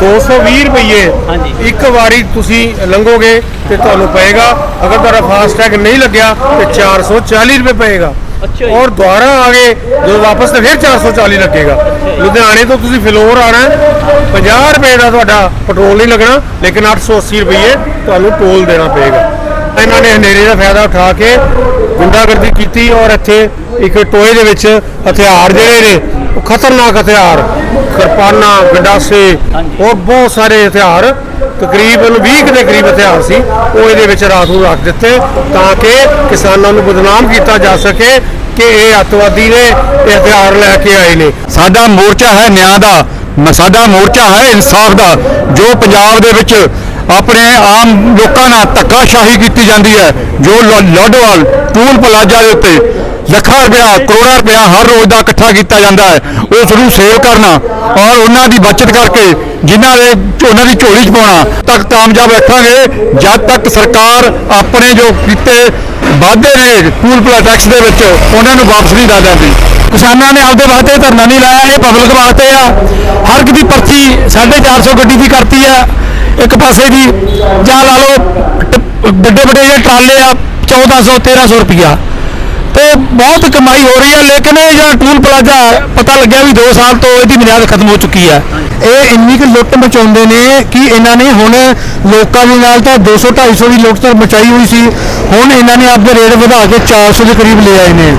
220 ਰੁਪਏ। ਇੱਕ ਵਾਰੀ ਤੁਸੀਂ ਲੰਘੋਗੇ ਤੇ ਤੁਹਾਨੂੰ ਪਏਗਾ। ਅਗਰ ਤੁਹਾਡਾ ਫਾਸਟੈਗ ਨਹੀਂ ਲੱਗਿਆ ਤੇ 440 ਰੁਪਏ ਪਏਗਾ। ਅੱਛਾ। ਔਰ ਦੁਬਾਰਾ ਆ ਗਏ ਜਦੋਂ ਵਾਪਸ ਤੇ ਫਿਰ 440 ਲੱਗੇਗਾ। ਲੁਧਿਆਣੇ ਤੋਂ ਤੁਸੀਂ ਫਿਲੌਰ ਆਣਾ ਹੈ, 50 ਰੁਪਏ ਦਾ ਤੁਹਾਡਾ ਪੈਟਰੋਲ ਨਹੀਂ ਲੱਗਣਾ ਲੇਕਿਨ 880 ਰੁਪਏ ਤੁਹਾਨੂੰ ਟੋਲ ਦੇਣਾ ਪਏਗਾ। ਇਹਨਾਂ ਨੇ ਹਨੇਰੇ ਦਾ ਫਾਇਦਾ ਉਠਾ ਕੇ ਗੁੰਡਾਗਰਦੀ ਕੀਤੀ ਔਰ ਇੱਥੇ ਇੱਕ ਟੋਏ ਦੇ ਵਿੱਚ ਹਥਿਆਰ ਜਿਹੜੇ ਨੇ, ਉਹ ਖਤਰਨਾਕ ਹਥਿਆਰ, ਕਿਰਪਾਨਾਂ, ਗੰਡਾਸੇ ਹਾਂਜੀ। ਬਹੁਤ ਸਾਰੇ ਹਥਿਆਰ, ਤਕਰੀਬਨ 20 ਕੁ ਦੇ ਕਰੀਬ ਹਥਿਆਰ ਸੀ, ਉਹ ਇਹਦੇ ਵਿੱਚ ਰਾਤ ਨੂੰ ਰੱਖ ਦਿੱਤੇ ਤਾਂ ਕਿ ਕਿਸਾਨਾਂ ਨੂੰ ਬਦਨਾਮ ਕੀਤਾ ਜਾ ਸਕੇ ਕਿ ਇਹ ਅੱਤਵਾਦੀ ਨੇ ਇਹ ਹਥਿਆਰ ਲੈ ਕੇ ਆਏ ਨੇ ਸਾਡਾ ਮੋਰਚਾ ਹੈ ਨਿਆਂ ਦਾ ਸਾਡਾ ਮੋਰਚਾ ਹੈ ਇਨਸਾਫ ਦਾ, ਜੋ ਪੰਜਾਬ ਦੇ ਵਿੱਚ ਆਪਣੇ ਆਮ ਲੋਕਾਂ ਨਾਲ ਧੱਕਾਸ਼ਾਹੀ ਕੀਤੀ ਜਾਂਦੀ ਹੈ, ਜੋ ਲੋ- ਟੂਲ ਪਲਾਜ਼ਾ ਦੇ ਉੱਤੇ ਲੱਖਾਂ ਰੁਪਇਆ ਕਰੋੜਾਂ ਰੁਪਇਆ ਹਰ ਰੋਜ਼ ਦਾ ਇਕੱਠਾ ਕੀਤਾ ਜਾਂਦਾ ਹੈ। ਉਸ ਨੂੰ ਸੇਵ ਕਰਨਾ। ਔਰ ਉਹਨਾਂ ਦੀ ਬਚਤ ਕਰਕੇ ਜਿਨ੍ਹਾਂ ਦੇ ਉਹਨਾਂ ਦੀ ਝੋਲੀ 'ਚ ਪਾਉਣਾ, ਤੱਕ ਕਾਮਯਾਬ ਰੱਖਾਂਗੇ। ਜਦ ਤੱਕ ਸਰਕਾਰ ਆਪਣੇ ਜੋ ਕੀਤੇ ਵਾਅਦੇ ਨੇ ਟੂਲ ਪਲਾ ਟੈਕਸ ਦੇ ਵਿੱਚ, ਉਹਨਾਂ ਨੂੰ ਵਾਪਸ ਨਹੀਂ ਕਰ ਦਿੰਦੀ। ਕਿਸਾਨਾਂ ਨੇ ਆਪਦੇ ਵਾਸਤੇ ਧਰਨਾ ਨਹੀਂ ਲਾਇਆ, ਇਹ ਪਬਲਿਕ ਵਾਸਤੇ ਆ। ਹਰ ਇੱਕ ਦੀ ਪਰਚੀ 450 ਗੱਡੀ ਦੀ ਕਰਤੀ ਆ। ਇੱਕ ਪਾਸੇ ਦੀ ਜਾਂ ਲਾ ਲਓ ਵੱਡੇ ਵੱਡੇ ਜਿਹੜੇ ਟਰਾਲੇ ਆ 1400 1300 ਰੁਪਿਆ ਤੇ ਬਹੁਤ ਕਮਾਈ ਹੋ ਰਹੀ ਹੈ ਲੇਕਿਨ ਇਹ ਜਿਹੜਾ ਟੂਲ ਪਲਾਜ਼ਾ ਪਤਾ ਲੱਗਿਆ ਵੀ 2 ਸਾਲ ਤੋਂ ਇਹਦੀ ਬੁਨਿਆਦ ਖਤਮ ਹੋ ਚੁੱਕੀ ਹੈ ਇਹ ਇੰਨੀ ਕੁ ਲੁੱਟ ਮਚਾਉਂਦੇ ਨੇ ਕਿ ਇਹਨਾਂ ਨੇ ਹੁਣ ਲੋਕਾਂ ਦੇ ਨਾਲ ਤਾਂ 200 250 ਦੀ ਲੁੱਟ ਤਾਂ ਮਚਾਈ ਹੋਈ ਸੀ। ਹੁਣ ਇਹਨਾਂ ਨੇ ਆਪਦੇ ਰੇਟ ਵਧਾ ਕੇ 400 ਦੇ ਕਰੀਬ ਲੈ ਆਏ ਨੇ।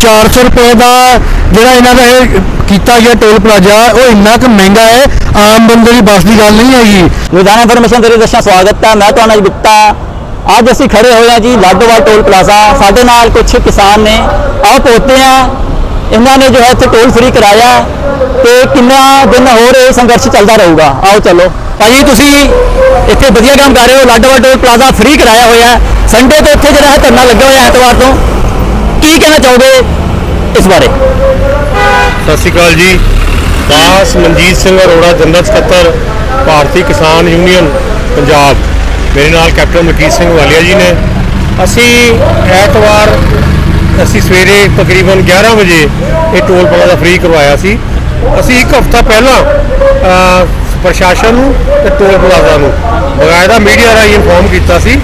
400 ਰੁਪਏ ਦਾ ਜਿਹੜਾ ਇਹਨਾਂ ਦਾ ਇਹ ਕੀਤਾ ਗਿਆ ਟੋਲ ਪਲਾਜ਼ਾ, ਉਹ ਇੰਨਾ ਕੁ ਮਹਿੰਗਾ ਹੈ, ਆਮ ਬੰਦੇ ਦੀ ਬਸ ਦੀ ਗੱਲ ਨਹੀਂ ਹੈਗੀ। ਲੁਧਿਆਣਾ ਇਨਫੋਰਮੇਸ਼ਨ ਦੇ ਦਰਸ਼ਕਾਂ ਸਵਾਗਤ ਹੈ। ਮੈਂ ਤੁਹਾਡਾ ਗੁਪਤਾ। ਅੱਜ ਅਸੀਂ ਖੜੇ ਹੋਏ ਹਾਂ ਜੀ ਲਾਡੋਵਾਲ ਟੋਲ ਪਲਾਜ਼ਾ। ਸਾਡੇ ਨਾਲ ਕੁਝ ਕਿਸਾਨ ਨੇ। ਆਓ ਪਹੁੰਚਦੇ ਹਾਂ ਇਹਨਾਂ ਨੇ ਜੋ ਹੈ ਇੱਥੇ ਟੋਲ ਫ੍ਰੀ ਕਰਾਇਆ ਤੇ ਕਿੰਨਾ ਦਿਨ ਹੋਰ ਇਹ ਸੰਘਰਸ਼ ਚੱਲਦਾ ਰਹੂਗਾ? ਆਓ ਚਲੋ। ਭਾਜੀ ਤੁਸੀਂ ਇੱਥੇ ਵਧੀਆ ਕੰਮ ਕਰ ਰਹੇ ਹੋ। ਲਾਡੋਵਾਲ ਟੋਲ ਪਲਾਜ਼ਾ ਫ੍ਰੀ ਕਰਾਇਆ ਹੋਇਆ ਸੰਡੇ ਤੋਂ ਇੱਥੇ ਜਿਹੜਾ ਹੈ ਧਰਨਾ ਲੱਗਿਆ ਹੋਇਆ ਐਤਵਾਰ ਤੋਂ। ਕੀ ਕਹਿਣਾ ਚਾਹੋਗੇ ਇਸ ਬਾਰੇ? ਸਤਿ ਸ਼੍ਰੀ ਅਕਾਲ ਜੀ। ਦਾਸ ਮਨਜੀਤ ਸਿੰਘ ਅਰੋੜਾ, ਜਨਰਲ ਸਕੱਤਰ, ਭਾਰਤੀ ਕਿਸਾਨ ਯੂਨੀਅਨ, ਪੰਜਾਬ। ਮੇਰੇ ਨਾਲ ਕੈਪਟਨ ਮਲਕੀਤ ਸਿੰਘ ਵਾਲੀਆ ਜੀ ਨੇ। ਅਸੀਂ ਐਤਵਾਰ, ਅਸੀਂ ਸਵੇਰੇ ਤਕਰੀਬਨ 11 ਵਜੇ ਇਹ ਟੋਲ ਪਲਾਜ਼ਾ ਫ੍ਰੀ ਕਰਵਾਇਆ ਸੀ। ਅਸੀਂ ਇੱਕ ਹਫ਼ਤਾ ਪਹਿਲਾਂ ਪ੍ਰਸ਼ਾਸਨ ਨੂੰ ਤੇ ਟੋਲ ਪਲਾਜ਼ਾ ਨੂੰ ਬਕਾਇਦਾ ਮੀਡੀਆ ਰਾਹੀਂ ਇਨਫੋਰਮ ਕੀਤਾ ਸੀ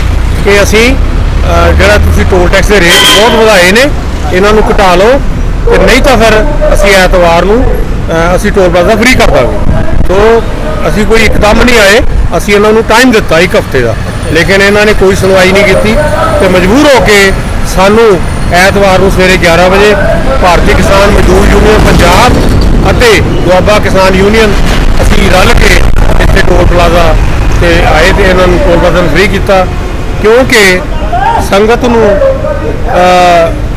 ਕਿ ਅਸੀਂ ਜਿਹੜਾ ਤੁਸੀਂ ਟੋਲ ਟੈਕਸ ਦੇ ਰੇਟ ਬਹੁਤ ਵਧਾਏ ਨੇ, ਇਹਨਾਂ ਨੂੰ ਘਟਾ ਲਓ। ਤੇ ਨਹੀਂ ਤਾਂ ਫਿਰ ਅਸੀਂ ਐਤਵਾਰ ਨੂੰ ਅਸੀਂ ਟੋਲ ਪਲਾਜ਼ਾ ਫ੍ਰੀ ਕਰ ਦਾਂਗੇ। ਸੋ ਅਸੀਂ ਕੋਈ ਇੱਕਦਮ ਨਹੀਂ ਆਏ, ਅਸੀਂ ਇਹਨਾਂ ਨੂੰ ਟਾਈਮ ਦਿੱਤਾ ਇੱਕ ਹਫ਼ਤੇ ਦਾ। ਲੇਕਿਨ ਇਹਨਾਂ ਨੇ ਕੋਈ ਸੁਣਵਾਈ ਨਹੀਂ ਕੀਤੀ ਤੇ ਮਜਬੂਰ ਹੋ ਕੇ ਸਾਨੂੰ ਐਤਵਾਰ ਨੂੰ ਸਵੇਰੇ 11 ਵਜੇ ਭਾਰਤੀ ਕਿਸਾਨ ਮਜ਼ਦੂਰ ਯੂਨੀਅਨ ਪੰਜਾਬ ਅਤੇ ਦੁਆਬਾ ਕਿਸਾਨ ਯੂਨੀਅਨ ਅਸੀਂ ਰਲ ਕੇ ਇੱਥੇ ਟੋਲ ਪਲਾਜ਼ਾ ਤੇ ਆਏ ਤੇ ਇਹਨਾਂ ਨੂੰ ਟੋਲ ਪਲਾਜ਼ਾ ਫ੍ਰੀ ਕੀਤਾ। ਕਿਉਂਕਿ ਸੰਗਤ ਨੂੰ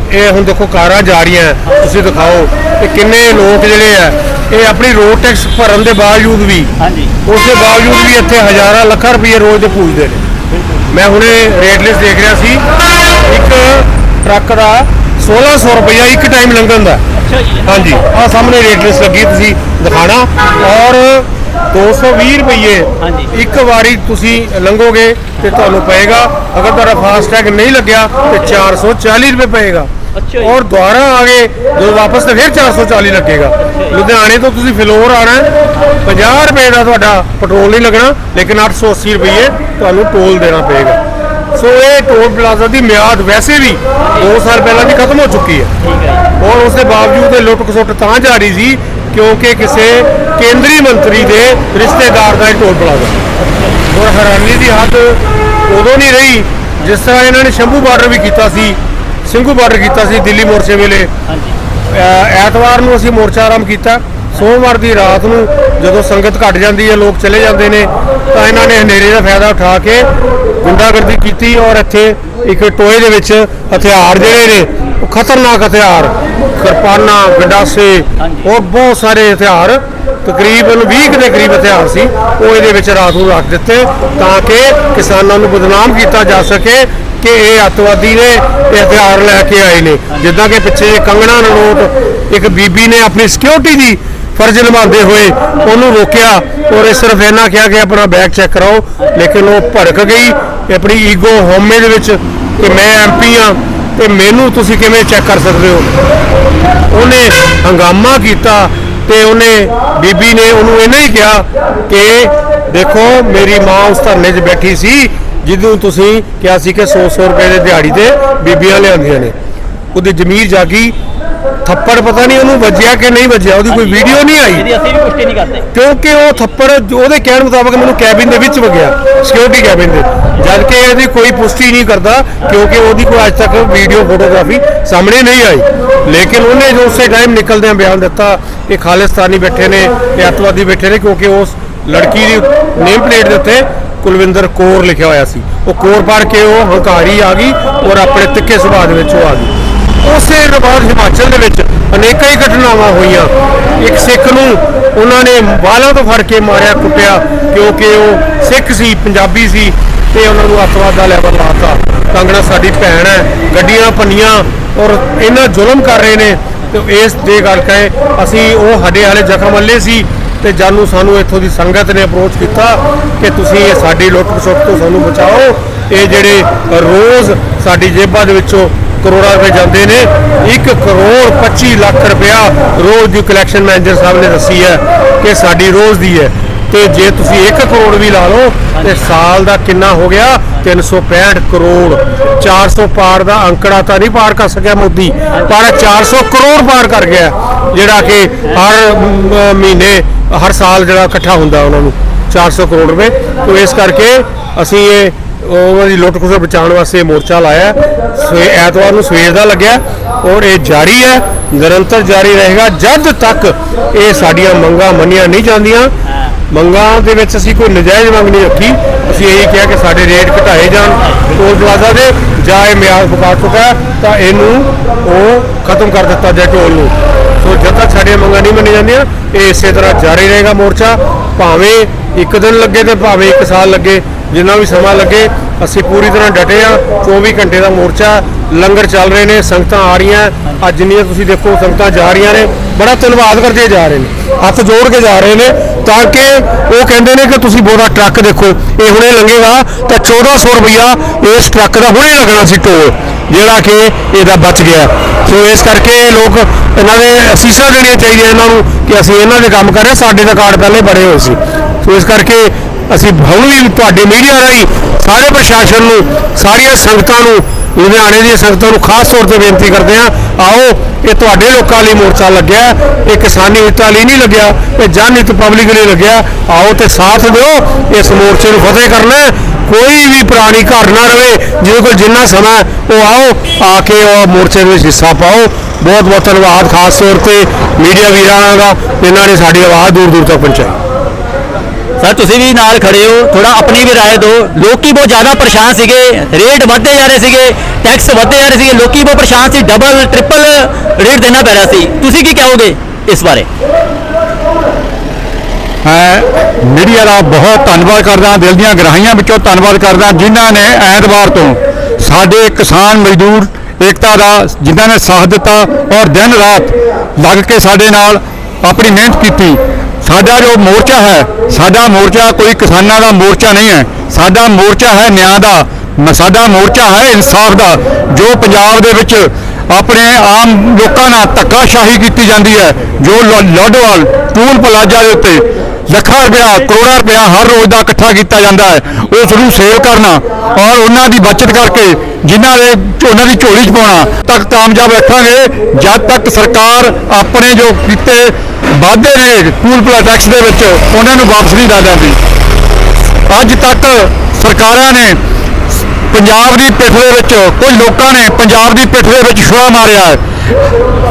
ਇਹ ਹੁਣ ਦੇਖੋ ਕਾਰਾਂ ਜਾ ਰਹੀਆਂ ਤੁਸੀਂ ਦਿਖਾਓ ਕਿ ਕਿੰਨੇ ਲੋਕ ਜਿਹੜੇ ਆ ਇਹ ਆਪਣੀ ਰੋਡ ਟੈਕਸ ਭਰਨ ਦੇ ਬਾਵਜੂਦ ਵੀ ਹਾਂਜੀ। ਉਸ ਦੇ ਬਾਵਜੂਦ ਵੀ ਇੱਥੇ ਹਜ਼ਾਰਾਂ ਲੱਖਾਂ ਰੁਪਏ ਰੋਜ਼ ਦੇ ਪੂਜਦੇ ਨੇ। ਮੈਂ ਹੁਣੇ ਰੇਟ ਲਿਸਟ ਦੇਖ ਰਿਹਾ ਸੀ ਇੱਕ ਟਰੱਕ ਦਾ 1600 ਰੁਪਇਆ ਇੱਕ ਟਾਈਮ ਲੰਘਣ ਦਾ। ਅੱਛਾ ਜੀ। ਹਾਂਜੀ ਆਹ ਸਾਹਮਣੇ ਰੇਟ ਲਿਸਟ ਲੱਗੀ ਤੁਸੀਂ ਦਿਖਾਣਾ ਔਰ 220 ਰੁਪਏ। ਇੱਕ ਵਾਰੀ ਤੁਸੀਂ ਲੰਘੋਗੇ ਤੇ ਤੁਹਾਨੂੰ ਪਏਗਾ। ਅਗਰ ਤੁਹਾਡਾ ਫਾਸਟੈਗ ਨਹੀਂ ਲੱਗਿਆ ਤੇ 440 ਰੁਪਏ ਪਏਗਾ। ਜੀ। ਔਰ ਦੁਬਾਰਾ ਆ ਗਏ ਜਦੋਂ ਵਾਪਸ ਤੇ ਫਿਰ 440 ਲੱਗੇਗਾ। ਲੁਧਿਆਣੇ ਤੋਂ ਤੁਸੀਂ ਫਿਲੌਰ ਆਣਾ ਹੈ, 50 ਰੁਪਏ ਦਾ ਤੁਹਾਡਾ ਪੈਟਰੋਲ ਨਹੀਂ ਲੱਗਣਾ ਲੇਕਿਨ 880 ਰੁਪਏ ਤੁਹਾਨੂੰ ਟੋਲ ਦੇਣਾ ਪਏਗਾ। ਸੋ ਇਹ ਟੋਲ ਪਲਾਜ਼ਾ ਦੀ ਮਿਆਦ ਵੈਸੇ ਵੀ 2 ਸਾਲ ਪਹਿਲਾਂ ਦੀ ਖਤਮ ਹੋ ਚੁੱਕੀ ਹੈ। ਠੀਕ ਹੈ ਜੀ। ਔਰ ਉਸ ਦੇ ਬਾਵਜੂਦ ਇਹ ਲੁੱਟ ਖਸੁੱਟ ਤਾਂ ਜਾਰੀ ਸੀ ਕਿਉਂਕਿ ਕਿਸੇ ਕੇਂਦਰੀ ਮੰਤਰੀ ਦੇ ਰਿਸ਼ਤੇਦਾਰ ਦਾ ਇਹ ਟੋਲ ਪਲਾਜ਼ਾ। ਔਰ ਹੈਰਾਨੀ ਦੀ ਹੱਦ ਉਦੋਂ ਨਹੀਂ ਰਹੀ ਜਿਸ ਤਰ੍ਹਾਂ ਇਹਨਾਂ ਨੇ ਸ਼ੰਭੂ ਬਾਰਡਰ ਵੀ ਕੀਤਾ ਸੀ ਸਿੰਘੂ ਬਾਰਡਰ ਕੀਤਾ ਸੀ ਦਿੱਲੀ ਮੋਰਚੇ ਵੇਲੇ। ਐਤਵਾਰ ਨੂੰ ਅਸੀਂ ਮੋਰਚਾ ਆਰੰਭ ਕੀਤਾ। ਸੋਮਵਾਰ ਦੀ ਰਾਤ ਨੂੰ ਜਦੋਂ ਸੰਗਤ ਘਟ ਜਾਂਦੀ ਹੈ ਲੋਕ ਚਲੇ ਜਾਂਦੇ ਨੇ ਤਾਂ ਇਹਨਾਂ ਨੇ ਹਨੇਰੇ ਦਾ ਫਾਇਦਾ ਉਠਾ ਕੇ ਗੁੰਡਾਗਰਦੀ ਕੀਤੀ ਔਰ ਇੱਥੇ ਇੱਕ ਟੋਏ ਦੇ ਵਿੱਚ ਹਥਿਆਰ ਜਿਹੜੇ ਨੇ, ਉਹ ਖਤਰਨਾਕ ਹਥਿਆਰ, ਕਿਰਪਾਨਾਂ, ਗੰਡਾਸੇ, ਹੋਰ ਬਹੁਤ ਸਾਰੇ ਹਥਿਆਰ, ਤਕਰੀਬਨ 20 ਕੁ ਦੇ ਕਰੀਬ ਹਥਿਆਰ ਸੀ, ਉਹ ਇਹਦੇ ਵਿੱਚ ਰਾਤ ਨੂੰ ਰੱਖ ਦਿੱਤੇ ਤਾਂ ਕਿ ਕਿਸਾਨਾਂ ਨੂੰ ਬਦਨਾਮ ਕੀਤਾ ਜਾ ਸਕੇ ਕਿ ਇਹ ਅੱਤਵਾਦੀ ਨੇ ਇਹ ਹਥਿਆਰ ਲੈ ਕੇ ਆਏ ਨੇ। ਜਿੱਦਾਂ ਕਿ ਪਿੱਛੇ ਕੰਗਣਾ ਨਰੋਟ ਇੱਕ ਬੀਬੀ ਨੇ ਆਪਣੀ ਸਿਕਿਉਰਿਟੀ ਦੀ ਫਰਜ਼ ਨਿਭਾਉਂਦੇ ਹੋਏ ਉਹਨੂੰ ਰੋਕਿਆ ਔਰ ਇਹ ਸਿਰਫ ਇਹਨਾਂ ਕਿਹਾ ਕਿ ਆਪਣਾ ਬੈਗ ਚੈੱਕ ਕਰਾਓ, ਲੇਕਿਨ ਉਹ ਭੜਕ ਗਈ ਆਪਣੀ ਈਗੋ ਹਉਮੈ ਦੇ ਵਿੱਚ ਕਿ ਮੈਂ ਐਮਪੀ ਆ ਤੇ ਮੈਨੂੰ ਤੁਸੀਂ ਕਿਵੇਂ ਚੈੱਕ ਕਰ ਸਕਦੇ ਹੋ? ਉਹਨੇ ਹੰਗਾਮਾ ਕੀਤਾ ਤੇ ਉਹਨੇ ਬੀਬੀ ਨੇ ਉਹਨੂੰ ਇਹਨਾਂ ਹੀ ਕਿਹਾ ਕਿ ਦੇਖੋ, ਮੇਰੀ ਮਾਂ ਉਸ ਧਰਨੇ 'ਚ ਬੈਠੀ ਸੀ, ਜਿਹਨੂੰ ਤੁਸੀਂ ਕਿਹਾ ਸੀ ਕਿ 100-100 ਰੁਪਏ ਦੇ ਦਿਹਾੜੀ ਤੇ ਬੀਬੀਆਂ ਲਿਆਂਦੀਆਂ ਨੇ। ਉਹਦੀ ਜ਼ਮੀਰ ਜਾਗੀ ਥੱਪੜ ਪਤਾ ਨਹੀਂ ਉਹਨੂੰ ਵੱਜਿਆ ਕਿ ਨਹੀਂ ਵੱਜਿਆ ਉਹਦੀ ਕੋਈ ਵੀਡੀਓ ਨਹੀਂ ਆਈ। ਅਸੀਂ ਵੀ ਪੁਸ਼ਟੀ ਨਹੀਂ ਕਰਦੇ। ਕਿਉਂਕਿ ਉਹ ਥੱਪੜ ਉਹਦੇ ਕਹਿਣ ਮੁਤਾਬਕ ਮੈਨੂੰ ਕੈਬਿਨ ਦੇ ਵਿੱਚ ਵਗਿਆ ਸਿਕਿਉਰਿਟੀ ਕੈਬਿਨ ਦੇ। ਜਦ ਕਿ ਇਹਦੀ ਕੋਈ ਪੁਸ਼ਟੀ ਨਹੀਂ ਕਰਦਾ ਕਿਉਂਕਿ ਉਹਦੀ ਕੋਈ ਅੱਜ ਤੱਕ ਵੀਡੀਓ ਫੋਟੋਗ੍ਰਾਫੀ ਸਾਹਮਣੇ ਨਹੀਂ ਆਈ। ਲੇਕਿਨ ਉਹਨੇ ਜੋ ਉਸੇ ਟਾਈਮ ਨਿਕਲਦਿਆਂ ਬਿਆਨ ਦਿੱਤਾ ਕਿ ਖਾਲਿਸਤਾਨੀ ਬੈਠੇ ਨੇ ਇਹ ਅੱਤਵਾਦੀ ਬੈਠੇ ਨੇ ਕਿਉਂਕਿ ਉਸ ਲੜਕੀ ਦੀ ਨੇਮ ਪਲੇਟ ਦੇ ਉੱਤੇ ਕੁਲਵਿੰਦਰ ਕੌਰ ਲਿਖਿਆ ਹੋਇਆ ਸੀ। ਉਹ ਕੌਰ ਪੜ੍ਹ ਕੇ ਉਹ ਹੰਕਾਰੀ ਆ ਗਈ ਔਰ ਆਪਣੇ ਤਿੱਖੇ ਸੁਭਾਅ ਦੇ ਵਿੱਚ ਉਹ ਆ ਗਈ। ਉਸੇ ਤੋਂ ਬਾਅਦ ਹਿਮਾਚਲ ਦੇ ਵਿੱਚ ਅਨੇਕਾਂ ਹੀ ਘਟਨਾਵਾਂ ਹੋਈਆਂ। ਇੱਕ ਸਿੱਖ ਨੂੰ ਉਹਨਾਂ ਨੇ ਵਾਲਾਂ ਤੋਂ ਫੜ ਕੇ ਮਾਰਿਆ, ਕੁੱਟਿਆ, ਕਿਉਂਕਿ ਉਹ ਸਿੱਖ ਸੀ, ਪੰਜਾਬੀ ਸੀ ਤੇ ਉਹਨਾਂ ਨੂੰ ਅੱਤਵਾਦ ਦਾ ਲੈਵਲ ਲਾਤਾ। ਕੰਗਣਾ ਸਾਡੀ ਭੈਣ ਹੈ, ਗੱਡੀਆਂ ਪੰਨੀਆਂ ਔਰ ਇਹਨਾਂ ਜ਼ੁਲਮ ਕਰ ਰਹੇ ਨੇ ਤੇ ਇਸ ਦੇ ਕਰਕੇ ਅਸੀਂ ਉਹ ਸਾਡੇ ਵਾਲੇ ਜ਼ਖਮ ਵੱਲੇ ਸੀ ਤੇ ਜਾਨੂੰ ਸਾਨੂੰ ਇੱਥੋਂ ਦੀ ਸੰਗਤ ਨੇ ਅਪਰੋਚ ਕੀਤਾ ਕਿ ਤੁਸੀਂ ਇਹ ਸਾਡੀ ਲੁੱਟ ਖਸੁੱਟ ਤੋਂ ਸਾਨੂੰ ਬਚਾਓ। ਇਹ ਜਿਹੜੇ ਰੋਜ਼ ਸਾਡੀ ਜੇਬਾਂ ਦੇ ਵਿੱਚੋਂ ਕਰੋੜਾਂ ਰੁਪਏ ਜਾਂਦੇ ਨੇ। 1 ਕਰੋੜ 25 ਲੱਖ ਰੁਪਇਆ ਰੋਜ਼ ਦੀ ਕਲੈਕਸ਼ਨ ਮੈਨੇਜਰ ਸਾਹਿਬ ਨੇ ਦੱਸੀ ਹੈ ਕਿ ਸਾਡੀ ਰੋਜ਼ ਦੀ ਹੈ। ਤੇ ਜੇ ਤੁਸੀਂ 1 ਕਰੋੜ ਵੀ ਲਾ ਲਓ, ਤੇ ਸਾਲ ਦਾ ਕਿੰਨਾ ਹੋ ਗਿਆ? 365 ਕਰੋੜ। 400 ਪਾਰ ਦਾ ਅੰਕੜਾ ਤਾਂ ਨਹੀਂ ਪਾਰ ਕਰ ਸਕਿਆ ਮੋਦੀ, ਪਰ 400 ਕਰੋੜ ਪਾਰ ਕਰ ਗਿਆ ਜਿਹੜਾ ਕਿ ਹਰ ਮਹੀਨੇ, ਹਰ ਸਾਲ ਜਿਹੜਾ ਇਕੱਠਾ ਹੁੰਦਾ ਉਹਨਾਂ ਨੂੰ। 400 ਕਰੋੜ ਰੁਪਏ। ਤੋਂ ਇਸ ਕਰਕੇ ਅਸੀਂ ਇਹ ਉਹਨਾਂ ਦੀ ਲੁੱਟ ਖਸੁੱਟ ਬਚਾਉਣ ਵਾਸਤੇ ਇਹ ਮੋਰਚਾ ਲਾਇਆ ਸਵੇ ਐਤਵਾਰ ਨੂੰ ਸਵੇਰ ਦਾ ਲੱਗਿਆ ਔਰ ਇਹ ਜਾਰੀ ਹੈ। ਨਿਰੰਤਰ ਜਾਰੀ ਰਹੇਗਾ। ਜਦ ਤੱਕ ਇਹ ਸਾਡੀਆਂ ਮੰਗਾਂ ਮੰਨੀਆਂ ਨਹੀਂ ਜਾਂਦੀਆਂ, ਮੰਗਾਂ ਦੇ ਵਿੱਚ ਅਸੀਂ ਕੋਈ ਨਜਾਇਜ਼ ਮੰਗ ਨਹੀਂ ਰੱਖੀ। ਅਸੀਂ ਇਹੀ ਕਿਹਾ ਕਿ ਸਾਡੇ ਰੇਟ ਘਟਾਏ ਜਾਣ। ਟੋਲ ਪਲਾਜ਼ਾ ਦੇ ਜਾਂ ਇਹ ਮਿਆਦ ਮੁਕਾ ਚੁੱਕਾ ਤਾਂ ਇਹਨੂੰ ਉਹ ਖਤਮ ਕਰ ਦਿੱਤਾ ਜਾਏ ਟੋਲ ਨੂੰ। ਸੋ ਜਦ ਤੱਕ ਸਾਡੀਆਂ ਮੰਗਾਂ ਨਹੀਂ ਮੰਨੀਆਂ ਜਾਂਦੀਆਂ, ਇਹ ਇਸੇ ਤਰ੍ਹਾਂ ਜਾਰੀ ਰਹੇਗਾ ਮੋਰਚਾ। ਭਾਵੇਂ ਇੱਕ ਦਿਨ ਲੱਗੇ ਤੇ ਭਾਵੇਂ ਇੱਕ ਸਾਲ ਲੱਗੇ। ਜਿੰਨਾ ਵੀ ਸਮਾਂ ਲੱਗੇ, ਅਸੀਂ ਪੂਰੀ ਤਰ੍ਹਾਂ ਡਟੇ ਆ 24 ਘੰਟੇ ਦਾ ਮੋਰਚਾ, ਲੰਗਰ ਚੱਲ ਰਹੇ ਨੇ, ਸੰਗਤਾਂ ਆ ਰਹੀਆਂ। ਅੱਜ ਜਿੰਨੀਆਂ ਤੁਸੀਂ ਦੇਖੋ, ਸੰਗਤਾਂ ਜਾ ਰਹੀਆਂ ਨੇ। ਬੜਾ ਧੰਨਵਾਦ ਕਰਦੇ ਜਾ ਰਹੇ ਨੇ। ਹੱਥ ਜੋੜ ਕੇ ਜਾ ਰਹੇ ਨੇ, ਤਾਂ ਕਿ ਉਹ ਕਹਿੰਦੇ ਨੇ ਕਿ ਤੁਸੀਂ ਬਹੁਤਾ ਟਰੱਕ ਦੇਖੋ। ਇਹ ਹੁਣੇ ਲੰਘੇਗਾ, ਤਾਂ 1400 ਰੁਪਇਆ ਇਸ ਟਰੱਕ ਦਾ ਹੁਣੇ ਲੱਗਣਾ ਸੀ ਟੋਲ, ਜਿਹੜਾ ਕਿ ਇਹਦਾ ਬਚ ਗਿਆ। ਸੋ ਇਸ ਕਰਕੇ ਲੋਕ ਇਹਨਾਂ ਦੇ ਅਸੀਸਾਂ ਦੇਣੀਆਂ ਚਾਹੀਦੀਆਂ ਇਹਨਾਂ ਨੂੰ, ਕਿ ਅਸੀਂ ਇਹਨਾਂ ਦੇ ਕੰਮ ਕਰ ਰਹੇ ਸਾਡੇ ਦਾ ਕਾਰਡ ਪਹਿਲੇ ਬਣੇ ਹੋਏ ਸੀ। ਸੋ ਇਸ ਕਰਕੇ ਅਸੀਂ ਹੁਣ ਵੀ ਤੁਹਾਡੇ ਮੀਡੀਆ ਰਾਹੀਂ ਸਾਰੇ ਪ੍ਰਸ਼ਾਸਨ ਨੂੰ, ਸਾਰੀਆਂ ਸੰਗਤਾਂ ਨੂੰ, ਲੁਧਿਆਣੇ ਦੀਆਂ ਸੰਗਤਾਂ ਨੂੰ ਖਾਸ ਤੌਰ ਤੇ ਬੇਨਤੀ ਕਰਦੇ ਹਾਂ, ਆਓ, ਇਹ ਤੁਹਾਡੇ ਲੋਕਾਂ ਲਈ ਮੋਰਚਾ ਲੱਗਿਆ ਇਹ ਕਿਸਾਨੀ ਹਿੱਤਾਂ ਲਈ ਨਹੀਂ ਲੱਗਿਆ, ਇਹ ਜਨ ਹਿੱਤ ਪਬਲਿਕ ਲਈ ਲੱਗਿਆ, ਆਓ ਤੇ ਸਾਥ ਦਿਓ, ਇਸ ਮੋਰਚੇ ਨੂੰ ਫਤਿਹ ਕਰਨਾ ਕੋਈ ਵੀ ਪੁਰਾਣੀ ਘਰ ਨਾ ਰਵੇ, ਜਿਹਦੇ ਕੋਲ ਜਿੰਨਾ ਸਮਾਂ ਉਹ ਆਓ, ਆ ਕੇ ਉਹ ਮੋਰਚੇ ਦੇ ਵਿੱਚ ਹਿੱਸਾ ਪਾਓ। ਬਹੁਤ ਬਹੁਤ ਧੰਨਵਾਦ, ਖਾਸ ਤੌਰ ਤੇ ਮੀਡੀਆ ਵੀਰਾਂ ਦਾ ਇਹਨਾਂ ਨੇ ਸਾਡੀ ਆਵਾਜ਼ ਦੂਰ ਦੂਰ ਤੱਕ ਪਹੁੰਚਾਈ। ਸਰ, ਤੁਸੀਂ ਵੀ ਨਾਲ ਖੜੇ ਹੋ। ਥੋੜਾ ਆਪਣੀ ਵੀ ਰਾਏ ਦਿਓ। ਲੋਕੀ ਬਹੁਤ ਜ਼ਿਆਦਾ ਪਰੇਸ਼ਾਨ ਸੀਗੇ। ਰੇਟ ਵੱਧਦੇ ਜਾ ਰਹੇ ਸੀਗੇ। ਟੈਕਸ ਵੱਧਦੇ ਜਾ ਰਹੇ ਸੀਗੇ। ਲੋਕੀ ਬਹੁਤ ਪਰੇਸ਼ਾਨ ਸੀ। ਡਬਲ, ਟ੍ਰਿਪਲ ਰੇਟ ਦੇਣਾ ਪੈ ਰਿਹਾ ਸੀ। ਤੁਸੀਂ ਕੀ ਕਹੋਗੇ ਇਸ ਬਾਰੇ? ਮੈਂ ਮੀਡੀਆ ਦਾ ਬਹੁਤ ਧੰਨਵਾਦ ਕਰਦਾ। ਦਿਲ ਦੀਆਂ ਗਹਿਰਾਈਆਂ ਵਿੱਚੋਂ ਧੰਨਵਾਦ ਕਰਦਾ। ਜਿਨ੍ਹਾਂ ਨੇ ਐਤਵਾਰ ਤੋਂ ਸਾਡੇ ਕਿਸਾਨ ਮਜ਼ਦੂਰ ਏਕਤਾ ਦਾ, ਜਿਨ੍ਹਾਂ ਨੇ ਸਾਥ ਦਿੱਤਾ ਔਰ ਦਿਨ ਰਾਤ ਲੱਗ ਕੇ ਸਾਡੇ ਨਾਲ ਆਪਣੀ ਮਿਹਨਤ ਕੀਤੀ। ਸਾਡਾ ਜੋ ਮੋਰਚਾ ਹੈ, ਸਾਡਾ ਮੋਰਚਾ ਕੋਈ ਕਿਸਾਨਾਂ ਦਾ ਮੋਰਚਾ ਨਹੀਂ ਹੈ। ਸਾਡਾ ਮੋਰਚਾ ਹੈ ਨਿਆਂ ਦਾ। ਸਾਡਾ ਮੋਰਚਾ ਹੈ ਇਨਸਾਫ ਦਾ। ਜੋ ਪੰਜਾਬ ਦੇ ਵਿੱਚ ਆਪਣੇ ਆਮ ਲੋਕਾਂ ਨਾਲ ਧੱਕਾਸ਼ਾਹੀ ਕੀਤੀ ਜਾਂਦੀ ਹੈ, ਜੋ ਲੋਡੋਵਾਲ ਟੂਲ ਪਲਾਜ਼ਾ ਦੇ ਉੱਤੇ ਲੱਖਾਂ ਰੁਪਇਆ ਕਰੋੜਾਂ ਰੁਪਇਆ ਹਰ ਰੋਜ਼ ਦਾ ਇਕੱਠਾ ਕੀਤਾ ਜਾਂਦਾ ਹੈ। ਉਸ ਨੂੰ ਸੇਲ ਕਰਨਾ ਔਰ ਉਹਨਾਂ ਦੀ ਬਚਤ ਕਰਕੇ ਜਿਨ੍ਹਾਂ ਦੇ ਉਹਨਾਂ ਦੀ ਝੋਲੀ 'ਚ ਪਾਉਣਾ ਤੱਕ ਕਾਮਯਾਬ ਰੱਖਾਂਗੇ। ਜਦ ਤੱਕ ਸਰਕਾਰ ਆਪਣੇ ਜੋ ਕੀਤੇ ਵਾਅਦੇ ਨੇ ਟੂਲ ਪਲਾ ਟੈਕਸ ਦੇ ਵਿੱਚ, ਉਹਨਾਂ ਨੂੰ ਵਾਪਸ ਨਹੀਂ ਕਰ ਲੈਂਦੀ ਅੱਜ ਤੱਕ ਸਰਕਾਰਾਂ ਨੇ ਪੰਜਾਬ ਦੀ ਪਿੱਠ ਦੇ ਵਿੱਚ, ਕੁਝ ਲੋਕਾਂ ਨੇ ਪੰਜਾਬ ਦੀ ਪਿੱਠ ਦੇ ਵਿੱਚ ਛੁਰਾ ਮਾਰਿਆ ਹੈ।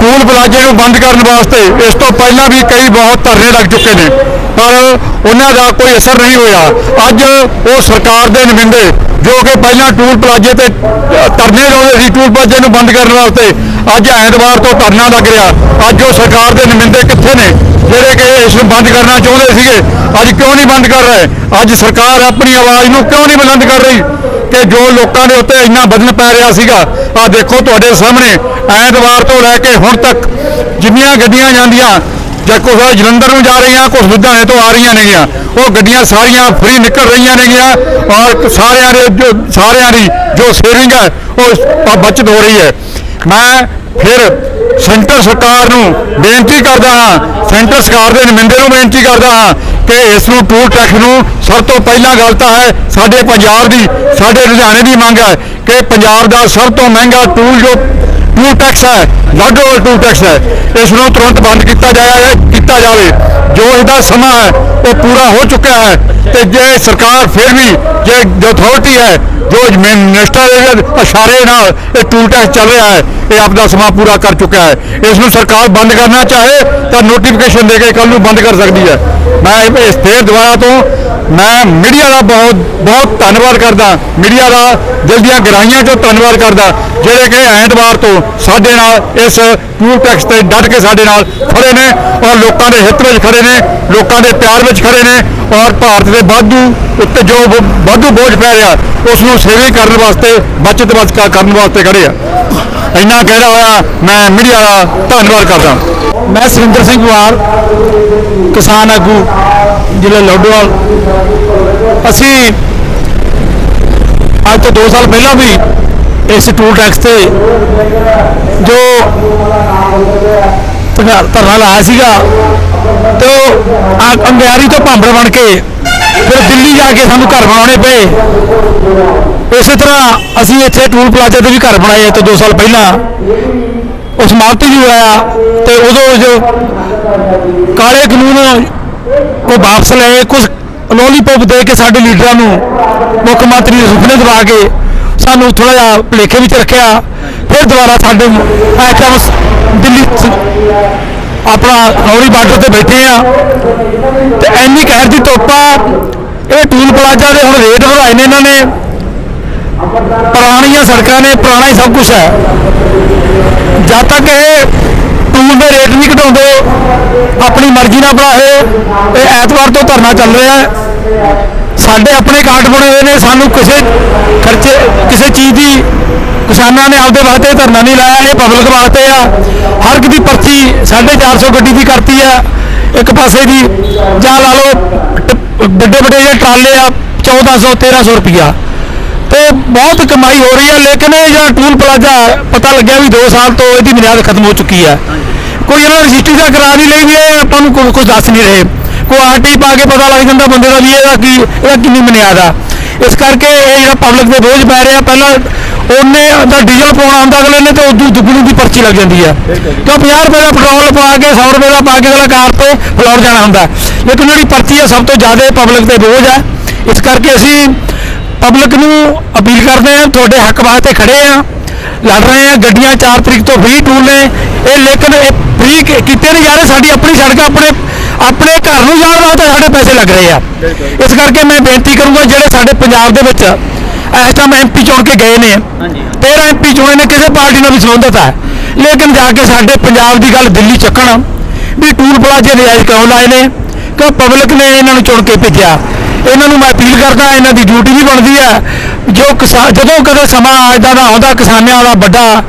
ਟੂਲ ਪਲਾਜ਼ੇ ਨੂੰ ਬੰਦ ਕਰਨ ਵਾਸਤੇ ਇਸ ਤੋਂ ਪਹਿਲਾਂ ਵੀ ਕਈ ਬਹੁਤ ਧਰਨੇ ਲੱਗ ਚੁੱਕੇ ਨੇ। ਪਰ ਉਹਨਾਂ ਦਾ ਕੋਈ ਅਸਰ ਨਹੀਂ ਹੋਇਆ। ਅੱਜ ਉਹ ਸਰਕਾਰ ਦੇ ਨੁਮਾਇੰਦੇ ਜੋ ਕਿ ਪਹਿਲਾਂ ਟੂਲ ਪਲਾਜ਼ੇ ਤੇ ਧਰਨੇ ਲਾਉਂਦੇ ਸੀ, ਟੂਲ ਪਲਾਜ਼ੇ ਨੂੰ ਬੰਦ ਕਰਨ ਵਾਸਤੇ, ਅੱਜ ਐਤਵਾਰ ਤੋਂ ਧਰਨਾ ਲੱਗ ਰਿਹਾ। ਅੱਜ ਉਹ ਸਰਕਾਰ ਦੇ ਨੁਮਾਇੰਦੇ ਕਿੱਥੇ ਨੇ? ਜਿਹੜੇ ਕਿ ਇਸ ਨੂੰ ਬੰਦ ਕਰਨਾ ਚਾਹੁੰਦੇ ਸੀਗੇ, ਅੱਜ ਕਿਉਂ ਨਹੀਂ ਬੰਦ ਕਰ ਰਹੇ? ਅੱਜ ਸਰਕਾਰ ਆਪਣੀ ਆਵਾਜ਼ ਨੂੰ ਕਿਉਂ ਨਹੀਂ ਬੁਲੰਦ ਕਰ ਰਹੀ? ਕਿ ਜੋ ਲੋਕਾਂ ਦੇ ਉੱਤੇ ਇੰਨਾ ਬਦਲ ਪੈ ਰਿਹਾ ਸੀਗਾ ਆ ਦੇਖੋ ਤੁਹਾਡੇ ਸਾਹਮਣੇ, ਐਤਵਾਰ ਤੋਂ ਲੈ ਕੇ ਹੁਣ ਤੱਕ ਜਿੰਨੀਆਂ ਗੱਡੀਆਂ ਜਾਂਦੀਆਂ ਜਾਂ ਕੁਝ ਜਲੰਧਰ ਨੂੰ ਜਾ ਰਹੀਆਂ ਕੁਝ ਲੁਧਿਆਣੇ ਤੋਂ ਆ ਰਹੀਆਂ ਨੇਗੀਆਂ। ਉਹ ਗੱਡੀਆਂ ਸਾਰੀਆਂ ਫ੍ਰੀ ਨਿਕਲ ਰਹੀਆਂ ਨੇਗੀਆਂ ਔਰ ਸਾਰਿਆਂ ਦੇ ਜੋ ਸਾਰਿਆਂ ਦੀ ਜੋ ਸੇਵਿੰਗ ਹੈ, ਉਹ ਬ- ਬਚਤ ਹੋ ਰਹੀ ਹੈ। ਮੈਂ ਫਿਰ ਸੈਂਟਰ ਸਰਕਾਰ ਨੂੰ ਬੇਨਤੀ ਕਰਦਾ ਹਾਂ, ਸੈਂਟਰ ਸਰਕਾਰ ਦੇ ਨੁਮਾਇੰਦੇ ਨੂੰ ਬੇਨਤੀ ਕਰਦਾ ਹਾਂ ਕਿ ਇਸ ਨੂੰ ਟੂਲ ਟੈਕਸ ਨੂੰ ਸਭ ਤੋਂ ਪਹਿਲਾਂ ਗੱਲ ਤਾਂ ਹੈ, ਸਾਡੇ ਪੰਜਾਬ ਦੀ, ਸਾਡੇ ਲੁਧਿਆਣੇ ਦੀ ਮੰਗ ਹੈ ਕਿ ਪੰਜਾਬ ਦਾ ਸਭ ਤੋਂ ਮਹਿੰਗਾ ਟੂਲ ਜੋ ਟੂਲ ਟੈਕਸ ਹੈ ਲਾਡੋ ਟੂਲ ਟੈਕਸ ਹੈ। ਇਸ ਨੂੰ ਤੁਰੰਤ ਬੰਦ ਕੀਤਾ ਜਾਇਆ ਕੀਤਾ ਜਾਵੇ। ਜੋ ਇਹਦਾ ਸਮਾਂ ਹੈ, ਉਹ ਪੂਰਾ ਹੋ ਚੁੱਕਾ ਹੈ। ਤੇ ਜੇ ਸਰਕਾਰ ਫਿਰ ਵੀ, ਜੇ ਜੋ ਅਥਾਰਟੀ ਹੈ, ਜੋ ਮਿਨਿਸਟਰ ਦੇ ਇਸ਼ਾਰੇ ਨਾਲ ਇਹ ਟੂਲ ਟੈਕਸ ਚੱਲ ਰਿਹਾ ਹੈ, ਇਹ ਆਪਦਾ ਸਮਾਂ ਪੂਰਾ ਕਰ ਚੁੱਕਾ ਹੈ। ਇਸ ਨੂੰ ਸਰਕਾਰ ਬੰਦ ਕਰਨਾ ਚਾਹੇ, ਤਾਂ ਨੋਟੀਫਿਕੇਸ਼ਨ ਦੇ ਕੇ ਕੱਲ ਨੂੰ ਬੰਦ ਕਰ ਸਕਦੀ ਹੈ। ਮੈਂ ਇਸ ਫੇਰ ਦੁਬਾਰਾ ਤੋਂ, ਮੈਂ ਮੀਡੀਆ ਦਾ ਬਹੁਤ ਬਹੁਤ ਧੰਨਵਾਦ ਕਰਦਾ। ਮੀਡੀਆ ਦਾ ਦਿਲ ਦੀਆਂ ਗਹਿਰਾਈਆਂ ਚੋਂ ਧੰਨਵਾਦ ਕਰਦਾ, ਜਿਹੜੇ ਕਿ ਐਤਵਾਰ ਤੋਂ ਸਾਡੇ ਨਾਲ ਇਸ ਟੂਲ ਟੈਕਸ ਤੇ ਡਟ ਕੇ ਸਾਡੇ ਨਾਲ ਖੜੇ ਨੇ ਔਰ ਲੋਕਾਂ ਦੇ ਹਿੱਤ ਵਿੱਚ ਖੜੇ ਨੇ, ਲੋਕਾਂ ਦੇ ਪਿਆਰ ਵਿੱਚ ਖੜੇ ਨੇ ਔਰ ਭਾਰਤ ਦੇ ਵਾਧੂ ਉੱਤੇ ਜੋ ਵਾਧੂ ਬੋਝ ਪੈ ਰਿਹਾ ਉਸ ਨੂੰ ਸੇਵੀ ਕਰਨ ਵਾਸਤੇ, ਬਚਤ ਬਚਤ ਕਰਨ ਵਾਸਤੇ ਖੜੇ ਆ। ਇੰਨਾ ਕਹਿਣਾ ਹੋਇਆ, ਮੈਂ ਮੀਡੀਆ ਦਾ ਧੰਨਵਾਦ ਕਰਦਾ। ਮੈਂ ਸੁਰਿੰਦਰ ਸਿੰਘ ਵਾਲ, ਕਿਸਾਨ ਆਗੂ, ਜ਼ਿਲ੍ਹਾ ਲੋਡੋਵਾਲ। ਅਸੀਂ ਅੱਜ ਤੋਂ 2 ਸਾਲ ਪਹਿਲਾਂ ਵੀ ਇਸ ਟੂਲ ਟੈਕਸ ਤੇ ਜੋ ਧਰਨਾ ਲਾਇਆ ਸੀਗਾ ਤੇ ਉਹ ਆ- ਅੰਗਿਆਰੀ ਤੋਂ ਭਾਂਬੜ ਬਣ ਕੇ ਫਿਰ ਦਿੱਲੀ ਜਾ ਕੇ ਸਾਨੂੰ ਘਰ ਬਣਾਉਣੇ ਪਏ। ਇਸੇ ਤਰ੍ਹਾਂ ਅਸੀਂ ਇੱਥੇ ਟੂਲ ਪਲਾਜ਼ਾ ਤੇ ਵੀ ਘਰ ਬਣਾਏ ਅੱਜ ਤੋਂ 2 ਸਾਲ ਪਹਿਲਾਂ। ਉਸ ਸਮਾਪਤੀ ਵੀ ਹੋਇਆ ਤੇ ਉਦੋਂ ਜੋ ਕਾਲੇ ਕਾਨੂੰਨ ਉਹ ਵਾਪਸ ਲਏ। ਕੁਝ ਲੋਲੀਪੌਪ ਦੇ ਕੇ ਸਾਡੇ ਲੀਡਰਾਂ ਨੂੰ ਮੁੱਖ ਮੰਤਰੀ ਦੇ ਸੁਪਨੇ ਦਿਵਾ ਕੇ ਸਾਨੂੰ ਥੋੜਾ ਜਿਹਾ ਭੁਲੇਖੇ ਵਿੱਚ ਰੱਖਿਆ। ਫਿਰ ਦੁਬਾਰਾ ਸਾਡੇ ਇਸ ਦਿੱਲੀ ਆਪਣਾ ਰੌਲੀ ਬਾਰਡਰ ਤੇ ਬੈਠੇ ਆ। ਤੇ ਐਨੀ ਕਹਿਰ ਦੀ ਧੁੱਪ ਆ। ਇਹ ਟੂਲ ਪਲਾਜ਼ਾ ਦੇ ਹੁਣ ਰੇਟ ਵਧਾਏ ਨੇ ਇਹਨਾਂ ਨੇ। ਪੁਰਾਣੀਆਂ ਸੜਕਾਂ ਨੇ, ਪੁਰਾਣਾ ਹੀ ਸਭ ਕੁਝ ਹੈ। ਜਦ ਤੱਕ ਇਹ ਟੂਲ ਦੇ ਰੇਟ ਨਹੀਂ ਘਟਾਉਂਦੇ, ਆਪਣੀ ਮਰਜ਼ੀ ਨਾਲ ਬਣਾਏ ਇਹ ਐਤਵਾਰ ਤੋਂ ਧਰਨਾ ਚੱਲ ਰਿਹਾ ਹੈ। ਸਾਡੇ ਆਪਣੇ ਕਾਰਡ ਬਣੇ ਹੋਏ ਨੇ, ਸਾਨੂੰ ਕਿਸੇ ਖਰਚੇ, ਕਿਸੇ ਚੀਜ਼ ਦੀ ਕਿਸਾਨਾਂ ਨੇ ਆਪਦੇ ਵਾਸਤੇ ਧਰਨਾ ਨਹੀਂ ਲਾਇਆ, ਇਹ ਪਬਲਿਕ ਵਾਸਤੇ ਆ। ਹਰ ਇੱਕ ਦੀ ਪਰਚੀ 450 ਗੱਡੀ ਦੀ ਕਰਤੀ ਆ। ਇੱਕ ਪਾਸੇ ਦੀ ਜਾਂ ਲਾ ਲਓ ਵੱਡੇ ਵੱਡੇ ਜਿਹੜੇ ਟਰਾਲੇ ਆ 1400 1300 ਰੁਪਿਆ ਤੇ ਬਹੁਤ ਕਮਾਈ ਹੋ ਰਹੀ ਹੈ ਲੇਕਿਨ ਇਹ ਜਿਹੜਾ ਟੂਲ ਪਲਾਜ਼ਾ ਪਤਾ ਲੱਗਿਆ ਵੀ 2 ਸਾਲ ਤੋਂ ਇਹਦੀ ਮਿਆਦ ਖਤਮ ਹੋ ਚੁੱਕੀ ਹੈ ਕੋਈ ਇਹਨਾਂ ਨੇ ਰਜਿਸਟਰੀ ਦਾ ਕਰਾ ਨਹੀਂ ਲਈ ਵੀ ਇਹ ਆਪਾਂ ਨੂੰ ਕੁ- ਕੁਝ ਦੱਸ ਨਹੀਂ ਰਹੇ। ਕੋਈ ਆਰਟੀ ਪਾ ਕੇ ਪਤਾ ਲੱਗ ਜਾਂਦਾ ਬੰਦੇ ਦਾ ਵੀ ਇਹਦਾ ਕੀ ਇਹਦਾ ਕਿੰਨੀ ਮਿਆਦ ਆ। ਇਸ ਕਰਕੇ ਇਹ ਜਿਹੜਾ ਪਬਲਿਕ ਦੇ ਬੋਝ ਪੈ ਰਿਹਾ ਪਹਿਲਾਂ ਉਹਨੇ ਦਾ ਡੀਜ਼ਲ ਪਾਉਣਾ ਹੁੰਦਾ ਅਗਲੇ ਨੇ ਤੇ ਉਦੋਂ ਦੁੱਗਣੀ ਦੀ ਪਰਚੀ ਲੱਗ ਜਾਂਦੀ ਹੈ ਕਿਉਂ 50 ਰੁਪਏ ਦਾ ਪੈਟਰੋਲ ਪਾ ਕੇ 100 ਰੁਪਏ ਦਾ ਪਾ ਕੇ ਅਗਲਾ ਕਾਰ ਤੇ ਫਲੋਰ ਜਾਣਾ ਹੁੰਦਾ। ਲੇਕਿਨ ਜਿਹੜੀ ਪਰਚੀ ਹੈ ਸਭ ਤੋਂ ਜ਼ਿਆਦਾ ਪਬਲਿਕ ਤੇ ਬੋਝ ਹੈ ਇਸ ਕਰਕੇ ਅਸੀਂ ਪਬਲਿਕ ਨੂੰ ਅਪੀਲ ਕਰਦੇ ਹਾਂ ਤੁਹਾਡੇ ਹੱਕ ਵਾਸਤੇ ਖੜੇ ਆ ਲੜ ਰਹੇ ਆ ਗੱਡੀਆਂ 4 ਤਰੀਕ ਤੋਂ ਫ੍ਰੀ ਟੂਲ ਨੇ। ਇਹ ਲੇਕਿਨ ਇਹ ਫ੍ਰੀ ਕੀਤੇ ਨਹੀਂ ਜਾ ਰਹੇ ਸਾਡੀ ਆਪਣੀ ਸੜਕ ਆਪਣੇ ਆਪਣੇ ਘਰ ਨੂੰ ਜਾਣ ਵਾਸਤੇ ਸਾਡੇ ਪੈਸੇ ਲੱਗ ਰਹੇ ਆ। ਇਸ ਕਰਕੇ ਮੈਂ ਬੇਨਤੀ ਕਰੂੰਗਾ ਜਿਹੜੇ ਸਾਡੇ ਪੰਜਾਬ ਦੇ ਵਿੱਚ ਇਸ ਟਾਈਮ ਐਮਪੀ ਚੁਣ ਕੇ ਗਏ ਨੇ 13 ਐਮਪੀ ਚੁਣੇ ਨੇ ਕਿਸੇ ਪਾਰਟੀ ਨਾਲ ਵੀ ਸੰਬੰਧਤ ਹੈ ਲੇਕਿਨ ਜਾ ਕੇ ਸਾਡੇ ਪੰਜਾਬ ਦੀ ਗੱਲ ਦਿੱਲੀ ਚੱਕਣ ਵੀ ਟੂਲ ਪਲਾਜ਼ੇ ਰਿਆਇਜ਼ ਕਿਉਂ ਲਾਏ ਨੇ ਕਿ ਪਬਲਿਕ ਨੇ ਇਹਨਾਂ ਨੂੰ ਚੁਣ ਕੇ ਭੇਜਿਆ? ਇਹਨਾਂ ਨੂੰ ਮੈਂ ਅਪੀਲ ਕਰਦਾ ਇਹਨਾਂ ਦੀ ਡਿਊਟੀ ਵੀ ਬਣਦੀ ਹੈ ਜੋ ਜਦੋਂ ਕਦੇ ਸਮਾਂ ਇਦਾਂ ਦਾ ਆਉਂਦਾ ਕਿਸਾਨਾਂ ਦਾ ਵੱਡਾ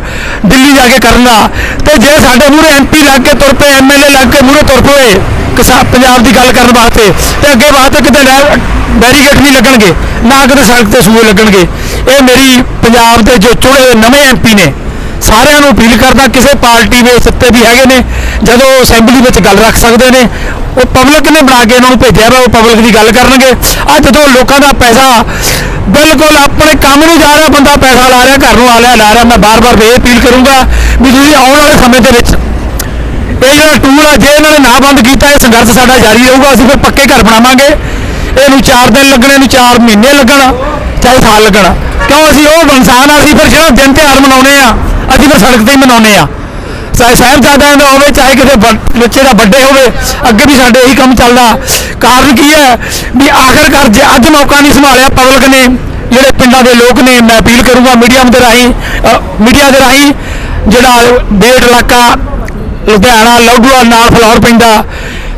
ਦਿੱਲੀ ਜਾ ਕੇ ਕਰਨ। ਦਾ ਤੇ ਜੇ ਸਾਡੇ ਮੂਹਰੇ ਐਮਪੀ ਲੱਗ ਕੇ ਤੁਰ ਪਏ ਐਮਐਲਏ ਲੱਗ ਕੇ ਮੂਹਰੇ ਤੁਰ ਪਏ ਕਿਸਾਨ ਪੰਜਾਬ ਦੀ ਗੱਲ ਕਰਨ ਵਾਸਤੇ ਤੇ ਅੱਗੇ ਵਾਸਤੇ ਕਿਤੇ ਡੈ- ਬੈਰੀਕੇਡ ਨਹੀਂ ਲੱਗਣਗੇ, ਨਾ ਕਿਤੇ ਸੜਕ ਤੇ ਸੂਏ ਲੱਗਣਗੇ। ਇਹ ਮੇਰੀ ਪੰਜਾਬ ਦੇ ਜੋ ਚੁਣੇ ਹੋਏ ਨਵੇਂ ਐਮਪੀ ਨੇ, ਸਾਰਿਆਂ ਨੂੰ ਅਪੀਲ ਕਰਦਾ ਕਿਸੇ ਪਾਰਟੀ ਦੇ ਸੱਤੇ ਵੀ ਹੈਗੇ ਨੇ, ਜਦੋਂ ਅਸੈਂਬਲੀ ਵਿੱਚ ਗੱਲ ਰੱਖ ਸਕਦੇ ਨੇ, ਉਹ ਪਬਲਿਕ ਨੇ ਬਣਾ ਕੇ ਇਹਨਾਂ ਨੂੰ ਭੇਜਿਆ ਵਾ, ਉਹ ਪਬਲਿਕ ਦੀ ਗੱਲ ਕਰਨਗੇ। ਅੱਜ ਜਦੋਂ ਲੋਕਾਂ ਦਾ ਪੈਸਾ ਬਿਲਕੁਲ ਆਪਣੇ ਕੰਮ ਨੂੰ ਜਾ ਰਿਹਾ, ਬੰਦਾ ਪੈਸਾ ਲਾ ਰਿਹਾ, ਘਰ ਨੂੰ ਆ ਲਿਆ ਲਾ ਰਿਹਾ, ਮੈਂ ਬਾਰ-ਬਾਰ ਇਹ ਅਪੀਲ ਕਰੂੰਗਾ ਵੀ ਤੁਸੀਂ ਆਉਣ ਵਾਲੇ ਸਮੇਂ ਦੇ ਵਿੱਚ ਇਹ ਜਿਹੜਾ ਟੂਰ ਆ ਜੇ ਇਹਨਾਂ ਨੇ ਨਾ ਬੰਦ ਕੀਤਾ, ਇਹ ਸੰਘਰਸ਼ ਸਾਡਾ ਜਾਰੀ ਰਹੂਗਾ, ਅਸੀਂ ਫਿਰ ਪੱਕੇ ਘਰ ਬਣਾਵਾਂਗੇ। ਇਹਨੂੰ 4 ਦਿਨ ਲੱਗਣੇ ਇਹਨੂੰ 4 ਮਹੀਨੇ ਲੱਗਣ, ਚਾਹੇ ਸਾਲ ਲੱਗਣ। ਕਿਉਂ ਅਸੀਂ ਉਹ ਇਨਸਾਨ ਆ, ਅਸੀਂ ਫਿਰ ਜਿਹੜਾ ਦਿਨ ਤਿਉਹਾਰ ਮਨਾਉਣੇ ਆ, ਅਸੀਂ ਫਿਰ ਸੜਕ ਤੇ ਹੀ ਮਨਾਉਣੇ ਆ। ਚਾਹੇ ਸਾਹਿਬਜ਼ਾਦਿਆਂ ਦਾ ਹੋਵੇ, ਚਾਹੇ ਕਿਸੇ ਬੱਚੇ ਦਾ ਵੱਡੇ ਹੋਵੇ, ਅੱਗੇ ਵੀ ਸਾਡੇ ਇਹੀ ਕੰਮ ਚੱਲਦਾ। ਕਾਰਨ ਕੀ ਹੈ ਵੀ ਆਖਰਕਾਰ ਜੇ ਅੱਜ ਮੌਕਾ ਨਹੀਂ ਸੰਭਾਲਿਆ ਪਬਲਿਕ ਨੇ, ਜਿਹੜੇ ਪਿੰਡਾਂ ਦੇ ਲੋਕ ਨੇ, ਮੈਂ ਅਪੀਲ ਕਰੂੰਗਾ ਮੀਡੀਆ ਦੇ ਰਾਹੀਂ ਮੀਡੀਆ ਦੇ ਰਾਹੀਂ, ਜਿਹੜਾ ਡੇਢ ਇਲਾਕਾ ਲੁਧਿਆਣਾ, ਲੌਡੂਆ ਨਾਲ ਫਲੌਰ ਪਿੰਡਾ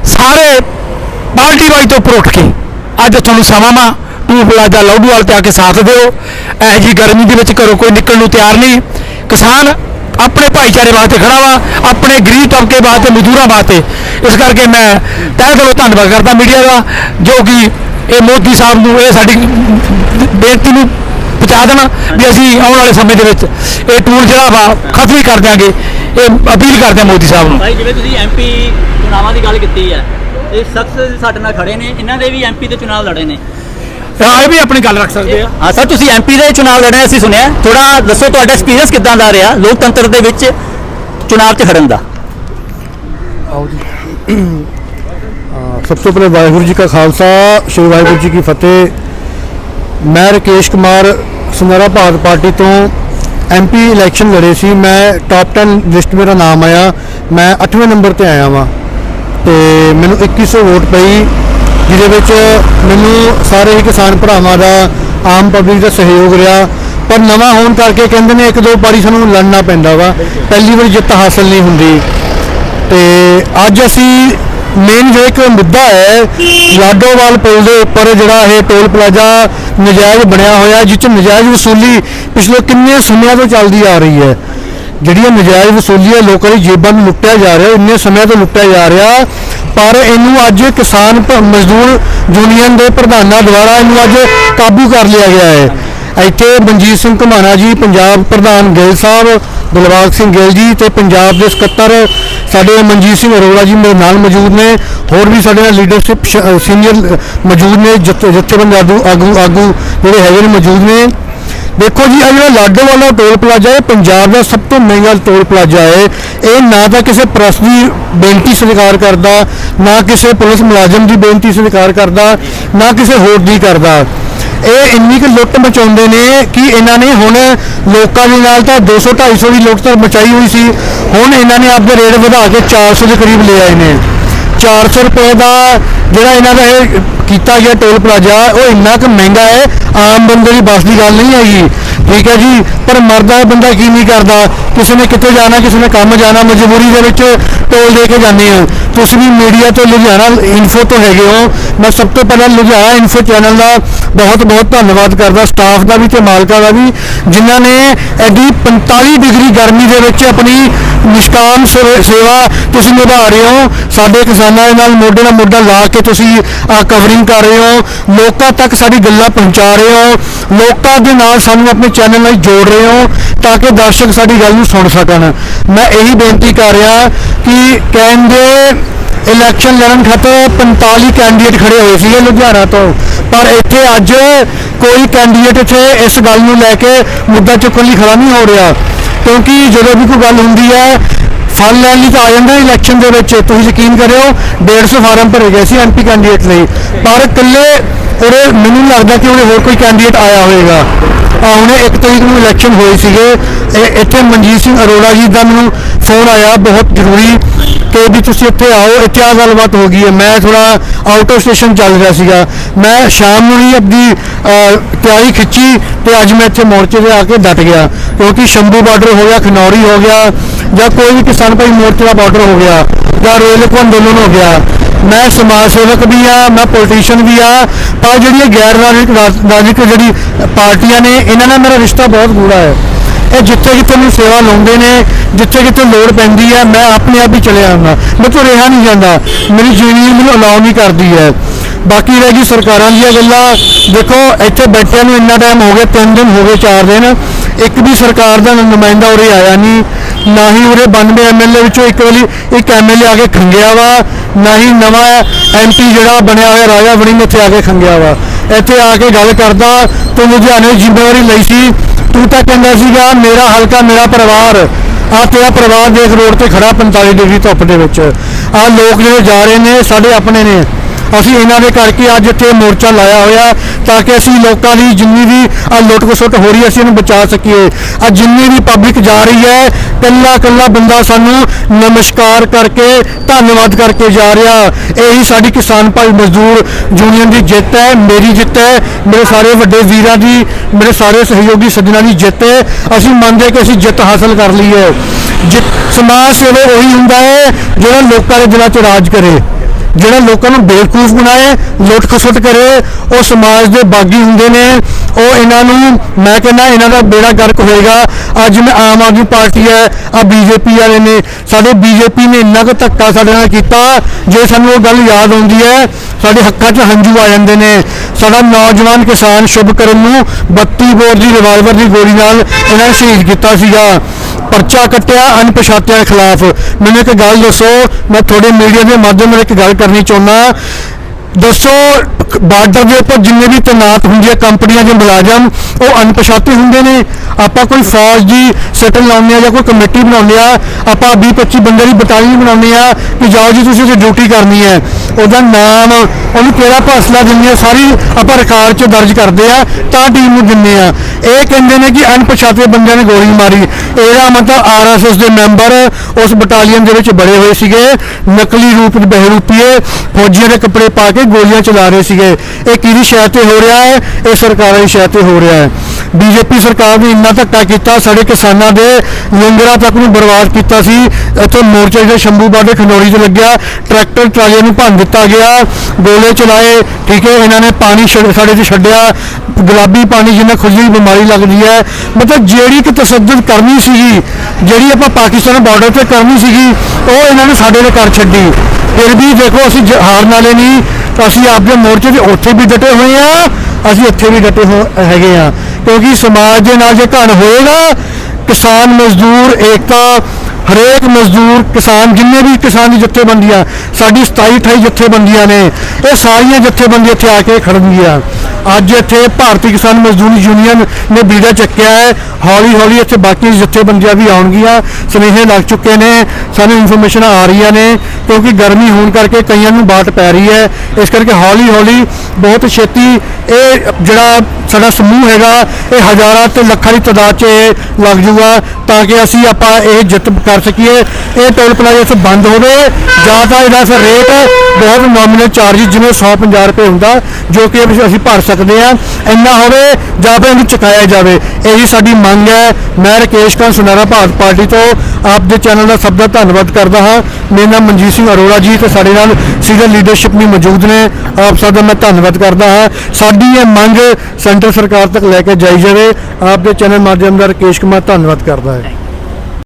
ਸਾਰੇ ਪਾਰਟੀ ਵਾਈਜ਼ ਤੋਂ ਉੱਪਰ ਉੱਠ ਕੇ ਅੱਜ ਤੁਹਾਨੂੰ ਸਮਾਂ ਮਾ ਟੂ ਪਲਾਜ਼ਾ ਲੌਡੂਵਾਲ ਤੇ ਆ ਕੇ ਸਾਥ ਦਿਓ। ਇਹ ਜੀ ਗਰਮੀ ਦੇ ਵਿੱਚ ਘਰੋਂ ਕੋਈ ਨਿਕਲਣ ਨੂੰ ਤਿਆਰ ਨਹੀਂ। ਕਿਸਾਨ ਆਪਣੇ ਭਾਈਚਾਰੇ ਵਾਸਤੇ ਖੜਾ ਵਾ, ਆਪਣੇ ਗਰੀਬ ਤਬਕੇ ਵਾਸਤੇ, ਮਜ਼ਦੂਰਾਂ ਵਾਸਤੇ। ਇਸ ਕਰਕੇ ਮੈਂ ਤਹਿ ਦਿਲੋਂ ਧੰਨਵਾਦ ਕਰਦਾ ਮੀਡੀਆ ਦਾ, ਜੋ ਕਿ ਇਹ ਮੋਦੀ ਸਾਹਿਬ ਨੂੰ, ਇਹ ਸਾਡੀ ਬੇਨਤੀ ਨੂੰ ਪਹੁੰਚਾ ਦੇਣਾ ਵੀ ਅਸੀਂ ਆਉਣ ਵਾਲੇ ਸਮੇਂ ਦੇ ਵਿੱਚ ਇਹ ਟੂਲ ਜਿਹੜਾ ਵਾ ਖਤਮ ਹੀ ਕਰ ਦਿਆਂਗੇ। ਇਹ ਅਪੀਲ ਕਰਦੇ ਹਾਂ ਮੋਦੀ ਸਾਹਿਬ ਨੂੰ। ਭਾਈ ਜਿਵੇਂ ਤੁਸੀਂ ਐਮਪੀ ਚੁਣਾਵਾਂ ਦੀ ਗੱਲ ਕੀਤੀ ਹੈ ਇਹ ਸ਼ਖਸ ਸਾਡੇ ਨਾਲ ਖੜੇ ਨੇ ਇਹਨਾਂ ਦੇ ਵੀ ਐਮਪੀ ਦੇ ਚੁਣਾਵ ਲੜੇ ਨੇ। ਇਹ ਵੀ ਆਪਣੀ ਗੱਲ ਰੱਖ ਸਕਦੇ ਆ ਹਾਂ ਸਰ ਤੁਸੀਂ ਐਮਪੀ ਦੇ ਚੁਣਾਵ ਲੜੇ ਅਸੀਂ ਸੁਣਿਆ। ਥੋੜਾ ਦੱਸੋ ਤੁਹਾਡਾ ਐਕਸਪੀਰੀਅੰਸ ਕਿਦਾਂ ਦਾ ਰਿਹਾ ਲੋਕਤੰਤਰ ਦੇ ਵਿੱਚ ਚੁਣਾਵ 'ਚ ਖੜਨ ਦਾ? ਸਭ ਤੋਂ ਪਹਿਲੇ ਵਾਹਿਗੁਰੂ ਜੀ ਕਾ ਖਾਲਸਾ ਸ੍ਰੀ ਵਾਹਿਗੁਰੂ ਜੀ ਕੀ ਫਤਿਹ। ਮੈਂ ਰਕੇਸ਼ ਕੁਮਾਰ ਸੁਨਹਿਰਾ ਭਾਰਤ ਪਾਰਟੀ ਤੋਂ ਐਮਪੀ ਇਲੈਕਸ਼ਨ ਲੜੇ ਸੀ, ਮੈਂ ਟਾਪ 10 ਲਿਸਟ ਮੇਰਾ ਨਾਮ ਆਇਆ, ਮੈਂ 8ਵੇਂ ਨੰਬਰ ਤੇ ਆਇਆ ਵਾਂ। ਤੇ ਮੈਨੂੰ 2100 ਵੋਟ ਪਈ, ਜਿਹਦੇ ਵਿੱਚ ਮੈਨੂੰ ਸਾਰੇ ਹੀ ਕਿਸਾਨ ਭਰਾਵਾਂ ਦਾ, ਆਮ ਪਬਲਿਕ ਦਾ ਸਹਿਯੋਗ ਰਿਹਾ। ਪਰ ਨਵਾਂ ਹੋਣ ਕਰਕੇ ਕਹਿੰਦੇ ਨੇ ਇੱਕ ਦੋ ਵਾਰੀ ਸਾਨੂੰ ਲੜਨਾ ਪੈਂਦਾ ਵਾ। ਪਹਿਲੀ ਵਾਰੀ ਜਿੱਤ ਹਾਸਲ ਨਹੀਂ ਹੁੰਦੀ। ਤੇ ਅੱਜ ਅਸੀਂ ਮੇਨ ਜੋ ਇੱਕ ਮੁੱਦਾ ਹੈ ਲਾਡੋਵਾਲ ਪੁਲ ਦੇ ਉੱਪਰ ਜਿਹੜਾ ਇਹ ਟੋਲ ਪਲਾਜ਼ਾ ਨਜਾਇਜ਼ ਬਣਿਆ ਹੋਇਆ ਜਿਸ 'ਚ ਨਜਾਇਜ਼ ਵਸੂਲੀ ਪਿਛਲੇ ਕਿੰਨੇ ਸਮਿਆਂ ਤੋਂ ਚੱਲਦੀ ਆ ਰਹੀ ਹੈ। ਜਿਹੜੀਆਂ ਨਜਾਇਜ਼ ਵਸੂਲੀ ਹੈ, ਲੋਕਾਂ ਦੀ ਜੇਬਾਂ ਨੂੰ ਲੁੱਟਿਆ ਜਾ ਰਿਹਾ, ਇੰਨੇ ਸਮਿਆਂ ਤੋਂ ਲੁੱਟਿਆ ਜਾ ਰਿਹਾ, ਪਰ ਇਹਨੂੰ ਅੱਜ ਕਿਸਾਨ ਮਜ਼ਦੂਰ ਯੂਨੀਅਨ ਦੇ ਪ੍ਰਧਾਨਾਂ ਦੁਆਰਾ ਇਹਨੂੰ ਅੱਜ ਕਾਬੂ ਕਰ ਲਿਆ ਗਿਆ ਹੈ। ਇੱਥੇ ਮਨਜੀਤ ਸਿੰਘ ਘਮਾਣਾ ਜੀ, ਪੰਜਾਬ ਪ੍ਰਧਾਨ ਗਿੱਲ ਸਾਹਿਬ, ਦਿਲਬਾਗ ਸਿੰਘ ਗਿੱਲ ਜੀ ਤੇ ਪੰਜਾਬ ਦੇ ਸਕੱਤਰ ਸਾਡੇ ਮਨਜੀਤ ਸਿੰਘ ਅਰੋੜਾ ਜੀ ਮੇਰੇ ਨਾਲ ਮੌਜੂਦ ਨੇ। ਹੋਰ ਵੀ ਸਾਡੇ ਨਾਲ ਲੀਡਰਸ਼ਿਪ ਸੀਨੀਅਰ ਮੌਜੂਦ ਨੇ, ਜਥੇ, ਜਥੇਬੰਦ ਆਗੂ ਆਗੂ ਆਗੂ ਜਿਹੜੇ ਹੈਗੇ ਨੇ ਮੌਜੂਦ ਨੇ। ਦੇਖੋ ਜੀ ਇਹ ਜਿਹੜਾ ਲਾਡੋ ਵਾਲਾ ਟੋਲ ਪਲਾਜ਼ਾ ਹੈ, ਪੰਜਾਬ ਦਾ ਸਭ ਤੋਂ ਮਹਿੰਗਾ ਟੋਲ ਪਲਾਜ਼ਾ ਹੈ। ਇਹ ਨਾ ਤਾਂ ਕਿਸੇ ਪ੍ਰੈਸ ਦੀ ਬੇਨਤੀ ਸਵੀਕਾਰ ਕਰਦਾ, ਨਾ ਕਿਸੇ ਪੁਲਿਸ ਮੁਲਾਜ਼ਮ ਦੀ ਬੇਨਤੀ ਸਵੀਕਾਰ ਕਰਦਾ, ਨਾ ਕਿਸੇ ਹੋਰ ਦੀ ਕਰਦਾ। ਇਹ ਇੰਨੀ ਕੁ ਲੁੱਟ ਮਚਾਉਂਦੇ ਨੇ ਕਿ ਇਹਨਾਂ ਨੇ ਹੁਣ ਲੋਕਾਂ ਦੇ ਨਾਲ ਤਾਂ 200 250 ਦੀ ਲੁੱਟ ਤਾਂ ਮਚਾਈ ਹੋਈ ਸੀ। ਹੁਣ ਇਹਨਾਂ ਨੇ ਆਪਦੇ ਰੇਟ ਵਧਾ ਕੇ 400 ਦੇ ਕਰੀਬ ਲੈ ਆਏ ਨੇ। 400 ਰੁਪਏ ਦਾ ਜਿਹੜਾ ਇਹਨਾਂ ਦਾ ਇਹ ਕੀਤਾ ਗਿਆ ਟੋਲ ਪਲਾਜ਼ਾ, ਉਹ ਇੰਨਾ ਕੁ ਮਹਿੰਗਾ ਹੈ, ਆਮ ਬੰਦੇ ਦੀ ਬਸ ਦੀ ਗੱਲ ਨਹੀਂ ਹੈਗੀ। ਠੀਕ ਹੈ ਜੀ, ਪਰ ਮਰਦਾ ਬੰਦਾ ਕੀ ਨਹੀਂ ਕਰਦਾ? ਕਿਸੇ ਨੇ ਕਿੱਥੇ ਜਾਣਾ, ਕਿਸੇ ਨੇ ਕੰਮ ਜਾਣਾ, ਮਜਬੂਰੀ ਦੇ ਵਿੱਚ ਟੋਲ ਦੇ ਕੇ ਜਾਂਦੇ ਹੋ। ਤੁਸੀਂ ਵੀ ਮੀਡੀਆ ਤੋਂ ਲੁਧਿਆਣਾ ਇਨਫੋ ਤੋਂ ਹੈਗੇ ਹੋ। ਮੈਂ ਸਭ ਤੋਂ ਪਹਿਲਾਂ ਲੁਧਿਆਣਾ ਇਨਫੋ ਚੈਨਲ ਦਾ ਬਹੁਤ ਬਹੁਤ ਧੰਨਵਾਦ ਕਰਦਾ ਸਟਾਫ ਦਾ ਵੀ ਤੇ ਮਾਲਕਾਂ ਦਾ ਵੀ, ਜਿਨ੍ਹਾਂ ਨੇ ਐਡੀ 45 ਡਿਗਰੀ ਗਰਮੀ ਦੇ ਵਿੱਚ ਆਪਣੀ ਨਿਸ਼ਕਾਮ ਸੇ- ਸੇਵਾ ਤੁਸੀਂ ਨਿਭਾ ਰਹੇ ਹੋ। ਸਾਡੇ ਕਿਸਾਨਾਂ ਦੇ ਨਾਲ ਮੋਢੇ ਨਾਲ ਮੋਢਾ ਲਾ ਕੇ ਤੁਸੀਂ ਆ ਕਵਰਿੰਗ ਕਰ ਰਹੇ ਹੋ, ਲੋਕਾਂ ਤੱਕ ਸਾਡੀ ਗੱਲਾਂ ਪਹੁੰਚਾ ਰਹੇ ਹੋ, ਲੋਕਾਂ ਦੇ ਨਾਲ ਸਾਨੂੰ ਆਪਣੇ ਚੈਨਲ ਨਾਲ ਜੋੜ ਰਹੇ ਹੋ ਤਾਂ ਕਿ ਦਰਸ਼ਕ ਸਾਡੀ ਗੱਲ ਨੂੰ ਸੁਣ ਸਕਣ। ਮੈਂ ਇਹੀ ਬੇਨਤੀ ਕਰ ਰਿਹਾ ਕਿ ਕਹਿੰਦੇ ਇਲੈਕਸ਼ਨ ਲੜਨ ਖਾਤਰ 45 ਕੈਂਡੀਡੇਟ ਖੜੇ ਹੋਏ ਸੀਗੇ ਲੁਧਿਆਣਾ ਤੋਂ। ਪਰ ਇੱਥੇ ਅੱਜ ਕੋਈ ਕੈਂਡੀਡੇਟ ਇੱਥੇ ਇਸ ਗੱਲ ਨੂੰ ਲੈ ਕੇ ਮੁੱਦਾ ਚੁੱਕਣ ਲਈ ਖੜਾ ਨਹੀਂ ਹੋ ਰਿਹਾ। ਕਿਉਂਕਿ ਜਦੋਂ ਵੀ ਕੋਈ ਗੱਲ ਹੁੰਦੀ ਹੈ ਫਲ ਲੈਣ ਲਈ ਤਾਂ ਆ ਜਾਂਦੇ ਇਲੈਕਸ਼ਨ ਦੇ ਵਿੱਚ ਤੁਸੀਂ ਯਕੀਨ ਕਰਿਓ 150 ਫਾਰਮ ਭਰੇ ਗਏ ਸੀ ਐਮਪੀ ਕੈਂਡੀਡੇਟ ਲਈ। ਪਰ ਇਕੱਲੇ ਉਹਦੇ ਮੈਨੂੰ ਨਹੀਂ ਲੱਗਦਾ ਕਿ ਉਹਨੇ ਹੋਰ ਕੋਈ ਕੈਂਡੀਡੇਟ ਆਇਆ ਹੋਵੇਗਾ। ਆ ਹੁਣੇ ਇੱਕ ਤਰੀਕ ਨੂੰ ਇਲੈਕਸ਼ਨ ਹੋਏ ਸੀਗੇ। ਇੱਥੇ ਮਨਜੀਤ ਸਿੰਘ ਅਰੋੜਾ ਜੀ ਦਾ ਮੈਨੂੰ ਫੋਨ ਆਇਆ, ਬਹੁਤ ਜ਼ਰੂਰੀ ਕਿ ਵੀ ਤੁਸੀਂ ਇੱਥੇ ਆਓ। ਇੱਥੇ ਆ ਗੱਲਬਾਤ ਹੋ ਗਈ ਹੈ। ਮੈਂ ਥੋੜਾ ਆਊਟ ਆਫ ਸਟੇਸ਼ਨ ਚੱਲ ਰਿਹਾ ਸੀਗਾ। ਮੈਂ ਸ਼ਾਮ ਨੂੰ ਹੀ ਆਪਣੀ ਤਿਆਰੀ ਖਿੱਚੀ ਤੇ ਅੱਜ ਮੈਂ ਇੱਥੇ ਮੋਰਚੇ ਤੇ ਆ ਕੇ ਡਟ ਗਿਆ। ਕਿਉਂਕਿ ਸ਼ੰਭੂ ਬਾਰਡਰ ਹੋ ਗਿਆ, ਖਨੌਰੀ ਹੋ ਗਿਆ ਜਾਂ ਕੋਈ ਵੀ ਕਿਸਾਨ ਭਾਈ ਮੋਰਚੇ ਦਾ ਬਾਰਡਰ ਹੋ ਗਿਆ ਜਾਂ ਰੇਲ ਅੰਦੋਲਨ ਹੋ ਗਿਆ, ਮੈਂ ਸਮਾਜ ਸੇਵਕ ਵੀ ਆ, ਮੈਂ ਪੋਲੀਟੀਸ਼ੀਅਨ ਵੀ ਆ ਪਰ ਜਿਹੜੀਆਂ ਗੈਰ ਰਾਜਨੀਤਿਕ ਰਾਜ- ਰਾਜਨੀਤਿਕ ਜਿਹੜੀ ਪਾਰਟੀਆਂ ਨੇ, ਇਹਨਾਂ ਨਾਲ ਮੇਰਾ ਰਿਸ਼ਤਾ ਬਹੁਤ ਗੂੜਾ ਹੈ। ਇਹ ਜਿੱਥੇ ਜਿੱਥੇ ਮੈਨੂੰ ਸੇਵਾ ਲਾਉਂਦੇ ਨੇ, ਜਿੱਥੇ ਜਿੱਥੇ ਲੋੜ ਪੈਂਦੀ ਹੈ, ਮੈਂ ਆਪਣੇ ਆਪ ਹੀ ਚਲੇ ਆਉਂਦਾ ਮੈਂ ਤੋਂ ਰਿਹਾ ਨਹੀਂ ਜਾਂਦਾ। ਮੇਰੀ ਜੀਵਨੀ ਮੈਨੂੰ ਅਲਾਉ ਨਹੀਂ ਕਰਦੀ ਹੈ। ਬਾਕੀ ਰਹਿ ਗਈ ਸਰਕਾਰਾਂ ਦੀਆਂ ਗੱਲਾਂ। ਦੇਖੋ, ਇੱਥੇ ਬੈਠਿਆਂ ਨੂੰ ਇੰਨਾ ਟਾਈਮ ਹੋ ਗਿਆ, ਤਿੰਨ ਦਿਨ ਹੋ ਗਏ, ਚਾਰ ਦਿਨ। ਇੱਕ ਵੀ ਸਰਕਾਰ ਦਾ ਨੁਮਾਇੰਦਾ ਉਰੇ ਆਇਆ ਨਹੀਂ। ਨਾ ਹੀ ਉਰੇ 92 ਐਮਐਲਏ ਵਿੱਚੋਂ ਇੱਕ ਵਾਰੀ ਇੱਕ ਐਮਐਲਏ ਆ ਕੇ ਖੰਗਿਆ ਵਾ, ਨਾ ਹੀ ਨਵਾਂ ਐਮਪੀ ਜਿਹੜਾ ਬਣਿਆ ਹੋਇਆ ਰਾਜਾ ਬਣੀ ਵੜਿੰਗ ਇੱਥੇ ਆ ਕੇ ਖੰਗਿਆ ਵਾ। ਇੱਥੇ ਆ ਕੇ ਗੱਲ ਕਰਦਾ, ਤੂੰ ਲੁਧਿਆਣੇ ਜ਼ਿੰਮੇਵਾਰੀ ਲਈ ਸੀ, ਤੂੰ ਤਾਂ ਕਹਿੰਦਾ ਸੀਗਾ, ਮੇਰਾ ਹਲਕਾ, ਮੇਰਾ ਪਰਿਵਾਰ ਆ ਤੇਰਾ ਪਰਿਵਾਰ ਦੇਖ ਰੋਡ ਤੇ ਖੜਾ 45 ਡਿਗਰੀ ਧੁੱਪ ਦੇ ਵਿੱਚ। ਆ ਲੋਕ ਜਿਹੜੇ ਜਾ ਰਹੇ ਨੇ, ਸਾਡੇ ਆਪਣੇ ਨੇ। ਅਸੀਂ ਇਹਨਾਂ ਦੇ ਕਰਕੇ ਅੱਜ ਇੱਥੇ ਮੋਰਚਾ ਲਾਇਆ ਹੋਇਆ ਤਾਂ ਕਿ ਅਸੀਂ ਲੋਕਾਂ ਦੀ ਜਿੰਨੀ ਵੀ ਆ ਲੁੱਟ ਖਸੁੱਟ ਹੋ ਰਹੀ ਹੈ, ਅਸੀਂ ਇਹਨੂੰ ਬਚਾ ਸਕੀਏ। ਆ ਜਿੰਨੀ ਵੀ ਪਬਲਿਕ ਜਾ ਰਹੀ ਹੈ ਕੱਲਾ ਕੱਲਾ ਬੰਦਾ ਸਾਨੂੰ ਨਮਸਕਾਰ ਕਰਕੇ, ਧੰਨਵਾਦ ਕਰਕੇ ਜਾ ਰਿਹਾ। ਇਹੀ ਸਾਡੀ ਕਿਸਾਨ ਭਾਈ ਮਜ਼ਦੂਰ ਯੂਨੀਅਨ ਦੀ ਜਿੱਤ ਹੈ, ਮੇਰੀ ਜਿੱਤ ਹੈ, ਮੇਰੇ ਸਾਰੇ ਵੱਡੇ ਵੀਰਾਂ ਦੀ, ਮੇਰੇ ਸਾਰੇ ਸਹਿਯੋਗੀ ਸੱਜਣਾਂ ਦੀ ਜਿੱਤ ਹੈ। ਅਸੀਂ ਮੰਨਦੇ ਕਿ ਅਸੀਂ ਜਿੱਤ ਹਾਸਲ ਕਰ ਲਈ ਹੈ। ਜਿੱਤ, ਸਮਾਜ ਸੇਵਾ ਉਹੀ ਹੁੰਦਾ ਹੈ, ਜਿਹੜਾ ਲੋਕਾਂ ਦੇ ਦਿਲਾਂ 'ਚ ਰਾਜ ਕਰੇ। ਜਿਹੜਾ ਲੋਕਾਂ ਨੂੰ ਬੇਵਕੂਫ ਬਣਾਏ ਲੁੱਟ ਖਸੁੱਟ ਕਰੇ ਉਹ ਸਮਾਜ ਦੇ ਬਾਗੀ ਹੁੰਦੇ ਨੇ। ਉਹ ਇਹਨਾਂ ਨੂੰ, ਮੈਂ ਕਹਿੰਦਾ ਇਹਨਾਂ ਦਾ ਬੇੜਾ ਗਰਕ ਹੋਏਗਾ। ਅੱਜ ਮੈਂ ਆਮ ਆਦਮੀ ਪਾਰਟੀ ਹੈ, ਆ ਬੀਜੇਪੀ ਵਾਲੇ ਨੇ, ਸਾਡੇ ਬੀਜੇਪੀ ਨੇ ਇੰਨਾ ਕੁ ਧੱਕਾ ਸਾਡੇ ਨਾਲ ਕੀਤਾ, ਜੇ ਸਾਨੂੰ ਉਹ ਗੱਲ ਯਾਦ ਆਉਂਦੀ ਹੈ, ਸਾਡੇ ਹੱਕਾਂ 'ਚ ਹੰਝੂ ਆ ਜਾਂਦੇ ਨੇ। ਸਾਡਾ ਨੌਜਵਾਨ ਕਿਸਾਨ ਸ਼ੁਭਕਰਨ ਨੂੰ 32 ਬੋਰ ਦੀ ਰਿਵਾਲਵਰ ਦੀ ਗੋਲੀ ਨਾਲ ਇਹਨਾਂ ਨੇ ਸ਼ਹੀਦ ਕੀਤਾ ਸੀਗਾ। ਪਰਚਾ ਕੱਟਿਆ, ਅਣਪਛਾਤਿਆਂ ਖਿਲਾਫ। ਮੈਨੂੰ ਇੱਕ ਗੱਲ ਦੱਸੋ, ਮੈਂ ਤੁਹਾਡੇ ਮੀਡੀਆ ਦੇ ਮਾਧਿਅਮ ਨਾਲ ਇੱਕ ਗੱਲ ਕਰਨੀ ਚਾਹੁੰਦਾ। ਦੱਸੋ, ਬਾਰਡਰ ਦੇ ਉੱਪਰ ਜਿੰਨੇ ਵੀ ਤੈਨਾਤ ਹੁੰਦੇ ਆ ਕੰਪਨੀਆਂ ਦੇ ਮੁਲਾਜ਼ਮ, ਉਹ ਅਣਪਛਾਤੇ ਹੁੰਦੇ ਨੇ? ਆਪਾਂ ਕੋਈ ਫੌਜ ਦੀ ਸੈਟਲ ਲਾਉਂਦੇ ਆ ਜਾਂ ਕੋਈ ਕਮੇਟੀ ਬਣਾਉਂਦੇ ਆ ਆਪਾਂ 20 25 ਬੰਦੇ ਦੀ ਬਟਾਲੀਅਨ ਬਣਾਉਂਦੇ ਆ ਕਿ ਜਾਓ ਜੀ, ਤੁਸੀਂ ਇੱਥੇ ਡਿਊਟੀ ਕਰਨੀ ਹੈ। ਉਹਦਾ ਨਾਮ, ਉਹਨੂੰ ਕਿਹੜਾ ਫਾਸਲਾ ਦਿੰਦੇ ਆ, ਸਾਰੀ ਆਪਾਂ ਰਿਕਾਰਡ 'ਚ ਦਰਜ ਕਰਦੇ ਆ ਤਾਂ ਟੀਮ ਨੂੰ ਦਿੰਦੇ ਆ ਇਹ ਕਹਿੰਦੇ ਨੇ ਕਿ ਅਣਪਛਾਤੇ ਬੰਦਿਆਂ ਨੇ ਗੋਲੀ ਮਾਰੀ। ਇਹਦਾ ਮਤਲਬ ਆਰਐਸਐਸ ਦੇ ਮੈਂਬਰ ਉਸ ਬਟਾਲੀਅਨ ਦੇ ਵਿੱਚ ਬੜੇ ਹੋਏ ਸੀਗੇ। ਨਕਲੀ ਰੂਪ ਦੇ ਬਹਿਰੂਪੀਏ ਫੌਜੀਆਂ ਦੇ ਕੱਪੜੇ ਪਾ ਕੇ ਗੋਲੀਆਂ ਚਲਾ ਰਹੇ ਸੀਗੇ। ਇਹ ਕਿਹਦੀ ਸ਼ਾਇਦ ਤੇ ਹੋ ਰਿਹਾ ਹੈ? ਇਹ ਸਰਕਾਰਾਂ ਦੀ ਸ਼ਾਇਦ ਤੇ ਹੋ ਰਿਹਾ ਹੈ। ਬੀਜੇਪੀ ਸਰਕਾਰ ਨੇ ਇੰਨਾ ਧੱਕਾ ਕੀਤਾ, ਸਾਡੇ ਕਿਸਾਨਾਂ ਦੇ ਲੰਗਰਾਂ ਤੱਕ ਨੂੰ ਬਰਬਾਦ ਕੀਤਾ ਸੀ। ਇੱਥੇ ਮੋਰਚੇ ਜਿਹੜਾ ਸ਼ੰਭੂਬਾਦ ਦੇ ਖਨੌਰੀ 'ਚ ਲੱਗਿਆ, ਟਰੈਕਟਰ ਟਰਾਲੀਆਂ ਨੂੰ ਭੰਨ ਦਿੱਤਾ ਗਿਆ, ਗੋਲੇ ਚਲਾਏ, ਠੀਕ ਹੈ, ਇਹਨਾਂ ਨੇ ਪਾਣੀ ਛੱਡ- ਸਾਡੇ 'ਚ ਛੱਡਿਆ, ਗੁਲਾਬੀ ਪਾਣੀ ਜਿੰਨਾ ਖੁਜਲੀ ਦੀ ਬਿਮਾਰੀ ਲੱਗਦੀ ਹੈ। ਮਤਲਬ ਜਿਹੜੀ ਕਿ ਤਸੱਦਦ ਕਰਨੀ ਸੀਗੀ, ਜਿਹੜੀ ਆਪਾਂ ਪਾਕਿਸਤਾਨ ਬਾਰਡਰ ਤੇ ਕਰਨੀ ਸੀਗੀ, ਉਹ ਇਹਨਾਂ ਨੇ ਸਾਡੇ ਲਈ ਕਰ ਛੱਡੀ। ਫਿਰ ਵੀ ਦੇਖੋ ਅਸੀਂ ਜ- ਹਾਰਨ ਵਾਲੇ ਨਹੀਂ ਤਾਂ ਅਸੀਂ ਆਪਦੇ ਮੋਰਚੇ 'ਚ ਉੱਥੇ ਵੀ ਡਟੇ ਹੋਏ ਆ, ਅਸੀਂ ਇੱਥੇ ਵੀ ਡਟੇ ਹੋ ਹੈਗੇ ਆ। ਕਿਉਂਕਿ ਸਮਾਜ ਦੇ ਨਾਲ ਜੇ ਘਣ ਹੋਏਗਾ ਕਿਸਾਨ ਮਜ਼ਦੂਰ, ਏਕਤਾ, ਹਰੇਕ ਮਜ਼ਦੂਰ, ਕਿਸਾਨ ਜਿੰਨੇ ਵੀ ਕਿਸਾਨ ਦੀ ਜਥੇਬੰਦੀਆਂ ਸਾਡੀ 27 28 ਜਥੇਬੰਦੀਆਂ ਨੇ ਇਹ ਸਾਰੀਆਂ ਜਥੇਬੰਦੀਆਂ ਇੱਥੇ ਆ ਕੇ ਖੜਨਗੀਆਂ। ਅੱਜ ਇੱਥੇ ਭਾਰਤੀ ਕਿਸਾਨ ਮਜ਼ਦੂਰ ਯੂਨੀਅਨ ਨੇ ਬੀੜਾ ਚੱਕਿਆ ਹੈ। ਹੌਲੀ ਹੌਲੀ ਇੱਥੇ ਬਾਕੀ ਜਥੇਬੰਦੀਆਂ ਵੀ ਆਉਣਗੀਆਂ। ਸੁਨੇਹੇ ਲੱਗ ਚੁੱਕੇ ਨੇ। ਸਾਨੂੰ ਇਨਫੋਰਮੇਸ਼ਨ ਆ ਰਹੀਆਂ ਨੇ, ਕਿਉਂਕਿ ਗਰਮੀ ਹੋਣ ਕਰਕੇ ਕਈਆਂ ਨੂੰ ਬਾਟ ਪੈ ਰਹੀ ਹੈ। ਇਸ ਕਰਕੇ ਹੌਲੀ ਹੌਲੀ ਬਹੁਤ ਛੇਤੀ ਇਹ ਜਿਹੜਾ ਸਾਡਾ ਸਮੂਹ ਹੈਗਾ, ਇਹ ਹਜ਼ਾਰਾਂ ਤੇ ਲੱਖਾਂ ਦੀ ਤਾਦਾਦ 'ਚ ਇਹ ਲੱਗ ਜੂਗਾ ਤਾਂ ਕਿ ਅਸੀਂ ਆਪਾਂ ਇਹ ਜਿੱਤ ਕਰ ਸਕੀਏ। ਇਹ ਟੋਲ ਪਲਾਜ਼ਾ ਇੱਥੇ ਬੰਦ ਹੋਵੇ, ਜਾਂ ਤਾਂ ਇਹਦਾ ਫਿਰ ਰੇਟ ਬਹੁਤ ਨੋਮੀਨਲ ਚਾਰਜ ਜਿਵੇਂ 150 ਰੁਪਏ ਹੁੰਦਾ, ਜੋ ਕਿ ਅਸੀਂ ਭਰ ਸਕਦੇ ਆ ਇੰਨਾ ਹੋਵੇ, ਜਾਂ ਫਿਰ ਇਹਨੂੰ ਚੁਕਾਇਆ ਜਾਵੇ। ਇਹੀ ਸਾਡੀ ਮੰਗ ਹੈ। ਮੈਂ ਰਕੇਸ਼ ਖਾਨ ਸੁਨਾਰਾ ਭਾਰਤ ਪਾਰਟੀ ਤੋਂ ਆਪ ਦੇ ਚੈਨਲ ਦਾ ਸਭ ਦਾ ਧੰਨਵਾਦ ਕਰਦਾ ਹਾਂ। ਮੇਰਾ ਨਾਮ ਮਨਜੀਤ ਸਿੰਘ ਅਰੋੜਾ ਜੀ ਤੇ ਸਾਡੇ ਨਾਲ ਸੀਨੀਅਰ ਲੀਡਰਸ਼ਿਪ ਵੀ ਮੌਜੂਦ ਨੇ। ਆਪ ਸਭ ਦਾ ਮੈਂ ਧੰਨਵਾਦ ਕਰਦਾ ਹਾਂ। ਸਾਡੀ ਇਹ ਮੰਗ ਸੈਂਟਰ ਸਰਕਾਰ ਤੱਕ ਲੈ ਕੇ ਜਾਈ ਜਾਵੇ। ਆਪ ਦੇ ਚੈਨਲ ਮਾਧਿਅਮ ਦਾ ਰਕੇਸ਼ ਕੁਮਾਰ ਧੰਨਵਾਦ ਕਰਦਾ ਹੈ।